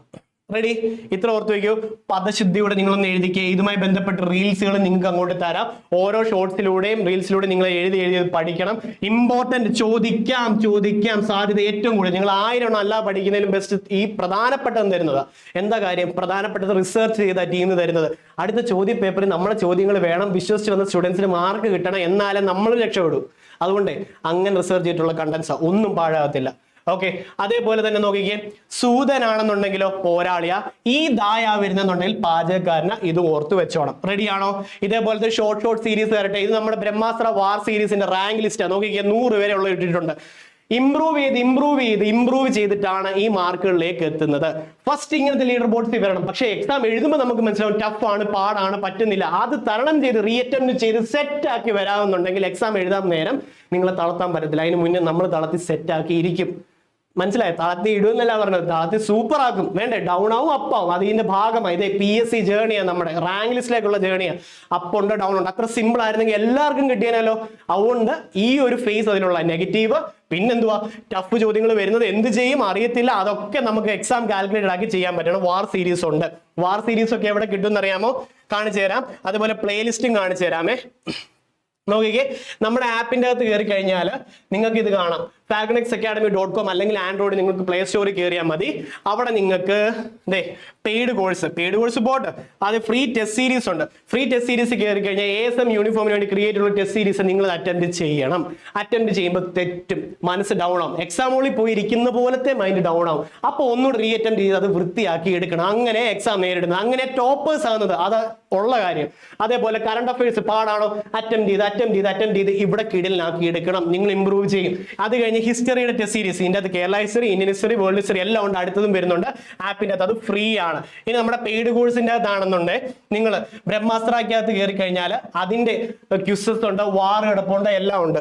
റെഡി ഇത്ര ഓർത്ത് വയ്ക്കൂ പദശുദ്ധിയോടെ നിങ്ങളൊന്ന് എഴുതിക്കുക ഇതുമായി ബന്ധപ്പെട്ട് റീൽസുകൾ നിങ്ങൾക്ക് അങ്ങോട്ട് തരാം. ഓരോ ഷോർട്സിലൂടെയും റീൽസിലൂടെ നിങ്ങൾ എഴുതി എഴുതി പഠിക്കണം. ഇമ്പോർട്ടന്റ് ചോദിക്കാം ചോദിക്കാം സാധ്യത ഏറ്റവും കൂടുതൽ. നിങ്ങൾ ആയിരം അല്ല പഠിക്കുന്നതിലും ബെസ്റ്റ് ഈ പ്രധാനപ്പെട്ടത് തരുന്നത്. എന്താ കാര്യം? പ്രധാനപ്പെട്ടത് റിസർച്ച് ചെയ്ത ടീം തരുന്നത്. അടുത്ത ചോദ്യ പേപ്പറിൽ നമ്മുടെ ചോദ്യങ്ങൾ വേണം. വിശ്വസിച്ച് വന്ന സ്റ്റുഡൻസിന് മാർക്ക് കിട്ടണം. എന്നാലേ നമ്മൾ രക്ഷപ്പെടൂ. അതുകൊണ്ട് അങ്ങനെ റിസർച്ച് ചെയ്തിട്ടുള്ള കണ്ടൻസ് ഒന്നും പാഴാകത്തില്ല. ഓക്കെ അതേപോലെ തന്നെ നോക്കിക്കേ. സൂതനാണെന്നുണ്ടെങ്കിലോ പോരാളിയ. ഈ ദായ വരുന്നെന്നുണ്ടെങ്കിൽ പാചകക്കാരന് ഇത് ഓർത്തു വെച്ചോണം. റെഡിയാണോ ഇതേപോലത്തെ ഷോർട്ട് ഷോർട്ട് സീരീസ് വരട്ടെ. ഇത് നമ്മുടെ ബ്രഹ്മാസ്ത്ര വാർ സീരീസിന്റെ റാങ്ക് ലിസ്റ്റ് നോക്കിക്കേ നൂറ് വരെ ഉള്ള ഇട്ടിട്ടുണ്ട്. ഇംപ്രൂവ് ചെയ്ത് ഇംപ്രൂവ് ചെയ്ത് ഇംപ്രൂവ് ചെയ്തിട്ടാണ് ഈ മാർക്കുകളിലേക്ക് എത്തുന്നത്. ഫസ്റ്റ് ഇങ്ങനത്തെ ലീഡർ ബോർഡ്സ് വരണം. പക്ഷേ എക്സാം എഴുതുമ്പോൾ നമുക്ക് മനസ്സിലാവും ടഫ് ആണ് പാടാണ് പറ്റുന്നില്ല. അത് തരണം ചെയ്ത് റീ അറ്റംപ്റ്റ് ചെയ്ത് സെറ്റ് ആക്കി വരാമെന്നുണ്ടെങ്കിൽ എക്സാം എഴുതാൻ നേരം നിങ്ങളെ തളർത്താൻ പറ്റത്തില്ല. അതിന് മുന്നേ നമ്മൾ തളർത്തി സെറ്റ് ആക്കി ഇരിക്കും മനസ്സിലായി? താത്തി ഇടുമെന്നല്ല പറഞ്ഞത്. താത്തി സൂപ്പർ ആക്കും. വേണ്ടേ? ഡൗൺ ആവും അപ്പ് ആവും. അതിന്റെ ഭാഗമായി. ഇതേ പി എസ് സി ജേണിയാണ് നമ്മുടെ. റാങ്ക് ലിസ്റ്റിലേക്കുള്ള ജേണിയാണ് അപ്പുണ്ട് ഡൗൺ ഉണ്ട് അത്ര സിമ്പിൾ ആയിരുന്നെങ്കിൽ എല്ലാവർക്കും കിട്ടിയാലോ അതുകൊണ്ട് ഈ ഒരു ഫേസ് അതിനുള്ള നെഗറ്റീവ് പിന്നെന്തുവാ? ടഫ് ചോദ്യങ്ങൾ വരുന്നത് എന്ത് ചെയ്യും? അറിയത്തില്ല. അതൊക്കെ നമുക്ക് എക്സാം കാൽക്കുലേറ്റഡ് ആക്കി ചെയ്യാൻ പറ്റണം. വാർ സീരീസ് ഉണ്ട്. വാർ സീരീസ് ഒക്കെ എവിടെ കിട്ടും അറിയാമോ കാണിച്ചു തരാം അതുപോലെ പ്ലേലിസ്റ്റും കാണിച്ചു തരാമേ നോക്കിക്കേ നമ്മുടെ ആപ്പിന്റെ അകത്ത് കയറി കഴിഞ്ഞാൽ നിങ്ങൾക്ക് ഇത് കാണാം. ഫാൽക്കണിക്സ് അക്കാഡമി ഡോട്ട് കോം അല്ലെങ്കിൽ ആൻഡ്രോയിഡ് നിങ്ങൾക്ക് പ്ലേ സ്റ്റോറിൽ കയറിയാൽ മതി. അവിടെ നിങ്ങൾക്ക് ദേ പെയ്ഡ് കോഴ്സ് പെയ്ഡ് കോഴ്സ് പോട്ട് അത് ഫ്രീ ടെസ്റ്റ് സീരീസ് ഉണ്ട്. ഫ്രീ ടെസ്റ്റ് സീരീസ് കയറി കഴിഞ്ഞാൽ എ എസ് എം യൂണിഫോമിന് വേണ്ടി ക്രിയേറ്റ് ഉള്ള ടെസ്റ്റ് സീരീസ് നിങ്ങൾ അറ്റൻഡ് ചെയ്യണം. അറ്റൻഡ് ചെയ്യുമ്പോൾ തെറ്റും. മനസ്സ് ഡൗൺ ആവും. എക്സാം ഹോളിൽ പോയി ഇരിക്കുന്ന പോലത്തെ മൈൻഡ് ഡൗൺ ആവും. അപ്പോൾ ഒന്നുകൂടി റീ അറ്റൻഡ് ചെയ്ത് അത് വൃത്തിയാക്കി എടുക്കണം. അങ്ങനെ എക്സാം നേരിടുന്നത്. അങ്ങനെ ടോപ്പേഴ്സ് ആകുന്നത്. അത് ഉള്ള കാര്യം. അതേപോലെ കറണ്ട് അഫയേഴ്സ് പാടാണോ? അറ്റംപ്റ്റ് ചെയ്ത് അറ്റംപ്റ്റ് ചെയ്ത് അറ്റംപ്റ്റ് ചെയ്ത് ഇവിടെ കിടലിനാക്കി എടുക്കണം. നിങ്ങൾ ഇമ്പ്രൂവ് ചെയ്യും. അത് കഴിഞ്ഞ് ഹിസ്റ്ററിയുടെ ടെസ്റ്റ് സീരീസ് ഇതിന്റെ അത് Kerala history Indian history world history എല്ലാം ഉണ്ട്. അടുത്തതും വരുന്നുണ്ട്. ആപ്പിന്റെ അത് ഫ്രീ ആണ്. ഇനി നമ്മുടെ പെയ്ഡ് കോഴ്സിന്റെ അകത്താണെന്നുണ്ട് നിങ്ങൾ ബ്രഹ്മാസ്ത്രക്കകത്ത് കയറി കഴിഞ്ഞാൽ അതിന്റെ ക്യുസസ് ഉണ്ട് വാർ കിടപ്പുണ്ട് എല്ലാം ഉണ്ട്.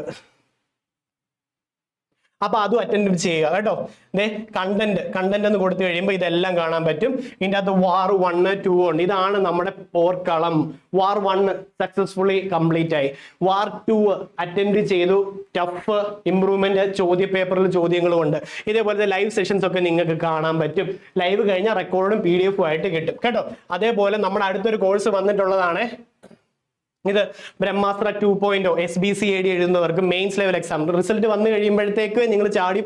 അപ്പൊ അതും അറ്റൻഡ് ചെയ്യുക കേട്ടോ? ദേ കണ്ടന്റ് കണ്ടന്റ് എന്ന് കൊടുത്തു കഴിയുമ്പോൾ ഇതെല്ലാം കാണാൻ പറ്റും. ഇതിന്റെ അകത്ത് വാർ വണ്ണ് ടു ഉണ്ട്. ഇതാണ് നമ്മുടെ പോർക്കളം. വാർ വണ്ണ് സക്സസ്ഫുള്ളി കംപ്ലീറ്റ് ആയി. വാർ ടു അറ്റൻഡ് ചെയ്തു. ടഫ് ഇംപ്രൂവ്മെന്റ് ചോദ്യ പേപ്പറിൽ ചോദ്യങ്ങളും ഉണ്ട്. ഇതേപോലത്തെ ലൈവ് സെഷൻസ് ഒക്കെ നിങ്ങൾക്ക് കാണാൻ പറ്റും. ലൈവ് കഴിഞ്ഞാൽ റെക്കോർഡും പി ഡി എഫും ആയിട്ട് കിട്ടും. കേട്ടോ? അതേപോലെ നമ്മുടെ അടുത്തൊരു കോഴ്സ് വന്നിട്ടുള്ളതാണ്. ഇത് Brahmastra two point S B C A D എഴുതുന്നവർക്ക് mains level exam result വന്നു കഴിയുമ്പോഴത്തേക്ക് നിങ്ങൾ ചാടി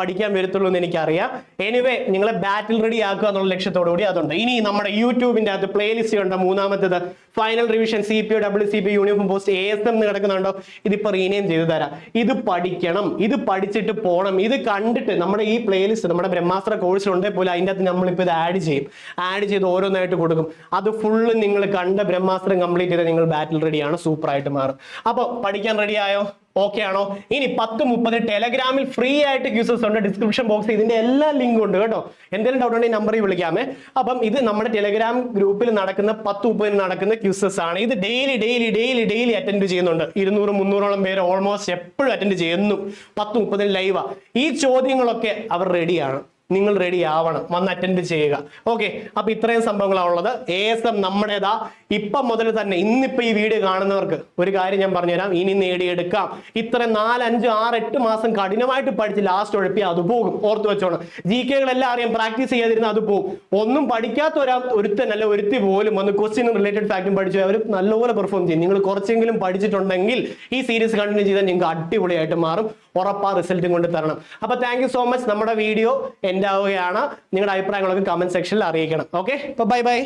പഠിക്കാൻ വരത്തുള്ളൂ എന്ന് എനിക്കറിയാം. എനിവേ നിങ്ങളെ ബാറ്റിൽ റെഡി ആക്കുക എന്നുള്ള ലക്ഷ്യത്തോടു കൂടി അതുണ്ട്. ഇനി നമ്മുടെ യൂട്യൂബിന്റെ അകത്ത് പ്ലേലിസ്റ്റ് ഉണ്ട് മൂന്നാമത്തേത് final revision C P W C P uniform post A S M കിടക്കുന്നുണ്ടോ? ഇതിപ്പോ റീനെയിം ചെയ്തു തരാം. ഇത് പഠിക്കണം. ഇത് പഠിച്ചിട്ട് പോകണം ഇത് കണ്ടിട്ട് നമ്മുടെ ഈ പ്ലേലിസ്റ്റ് നമ്മുടെ ബ്രഹ്മാസ്ത്ര കോഴ്സിൽ ഉണ്ടെങ്കിൽ പോലും അതിന്റെ അകത്ത് നമ്മളിപ്പോൾ ഇത് ആഡ് ചെയ്യും. ആഡ് ചെയ്ത് ഓരോന്നായിട്ട് കൊടുക്കും. അത് ഫുള്ള് നിങ്ങൾ കണ്ട ബ്രഹ്മാസ്ത്രം കംപ്ലീറ്റ് ചെയ്താൽ നിങ്ങൾ ബാറ്റിൽ റെഡിയാണ് സൂപ്പർ ആയിട്ട് മാറും. അപ്പോൾ പഠിക്കാൻ റെഡി ആയോ? ഓക്കെ ആണോ? ഇനി പത്ത് മുപ്പത് ടെലഗ്രാമിൽ ഫ്രീ ആയിട്ട് ക്യൂസസ് ഉണ്ട്. ഡിസ്ക്രിപ്ഷൻ ബോക്സ് ഇതിന്റെ എല്ലാ ലിങ്കും ഉണ്ട് കേട്ടോ. എന്തെങ്കിലും ഡൗട്ട് ഉണ്ടെങ്കിൽ നമ്പറിൽ വിളിക്കാമേ. അപ്പം ഇത് നമ്മുടെ ടെലഗ്രാം ഗ്രൂപ്പിൽ നടക്കുന്ന പത്ത് മുപ്പതിന് നടക്കുന്ന ക്യൂസസ് ആണ്. ഇത് daily daily daily daily attend ചെയ്യുന്നുണ്ട്. ഇരുന്നൂറ് മുന്നൂറോളം പേര് ഓൾമോസ്റ്റ് എപ്പോഴും അറ്റൻഡ് ചെയ്യുന്നു. പത്ത് മുപ്പതിന് ലൈവാ ഈ ചോദ്യങ്ങളൊക്കെ അവർ റെഡിയാണ് നിങ്ങൾ റെഡി ആവണം. വന്ന് അറ്റൻഡ് ചെയ്യുക. ഓക്കെ അപ്പൊ ഇത്രയും സംഭവങ്ങളാണുള്ളത് എ എസ് എം നമ്മുടേതാ. ഇപ്പം മുതൽ തന്നെ ഇന്നിപ്പോ ഈ വീഡിയോ കാണുന്നവർക്ക് ഒരു കാര്യം ഞാൻ പറഞ്ഞുതരാം. ഇനി നേടിയെടുക്കാം. ഇത്ര നാല് അഞ്ച് ആറ് എട്ട് മാസം കഠിനമായിട്ട് പഠിച്ച് ലാസ്റ്റ് ഒഴിപ്പി അത് പോകും. ഓർത്ത് വെച്ചോണം. ജി കെകളെല്ലാം അറിയാം. പ്രാക്ടീസ് ചെയ്യാതിരുന്ന അത് പോകും. ഒന്നും പഠിക്കാത്ത ഒരാ ഒരുത്തൻ അല്ല ഒരുത്തി പോലും വന്ന് ക്വസ്റ്റ്യൻ റിലേറ്റഡ് ഫാക്റ്റും പഠിച്ചു അവർ നല്ലപോലെ പെർഫോം ചെയ്യും. നിങ്ങൾ കുറച്ചെങ്കിലും പഠിച്ചിട്ടുണ്ടെങ്കിൽ ഈ സീരീസ് കണ്ടിന്യൂ ചെയ്താൽ നിങ്ങൾക്ക് അടിപൊളിയായിട്ട് മാറും. ഉറപ്പാ റിസൾട്ടും കൊണ്ട് തരണം. അപ്പൊ താങ്ക് സോ മച്ച് നമ്മുടെ വീഡിയോ എന്റെ ആവുകയാണ്. നിങ്ങളുടെ അഭിപ്രായങ്ങളൊക്കെ കമന്റ് സെക്ഷനിൽ അറിയിക്കണം. Okay bye bye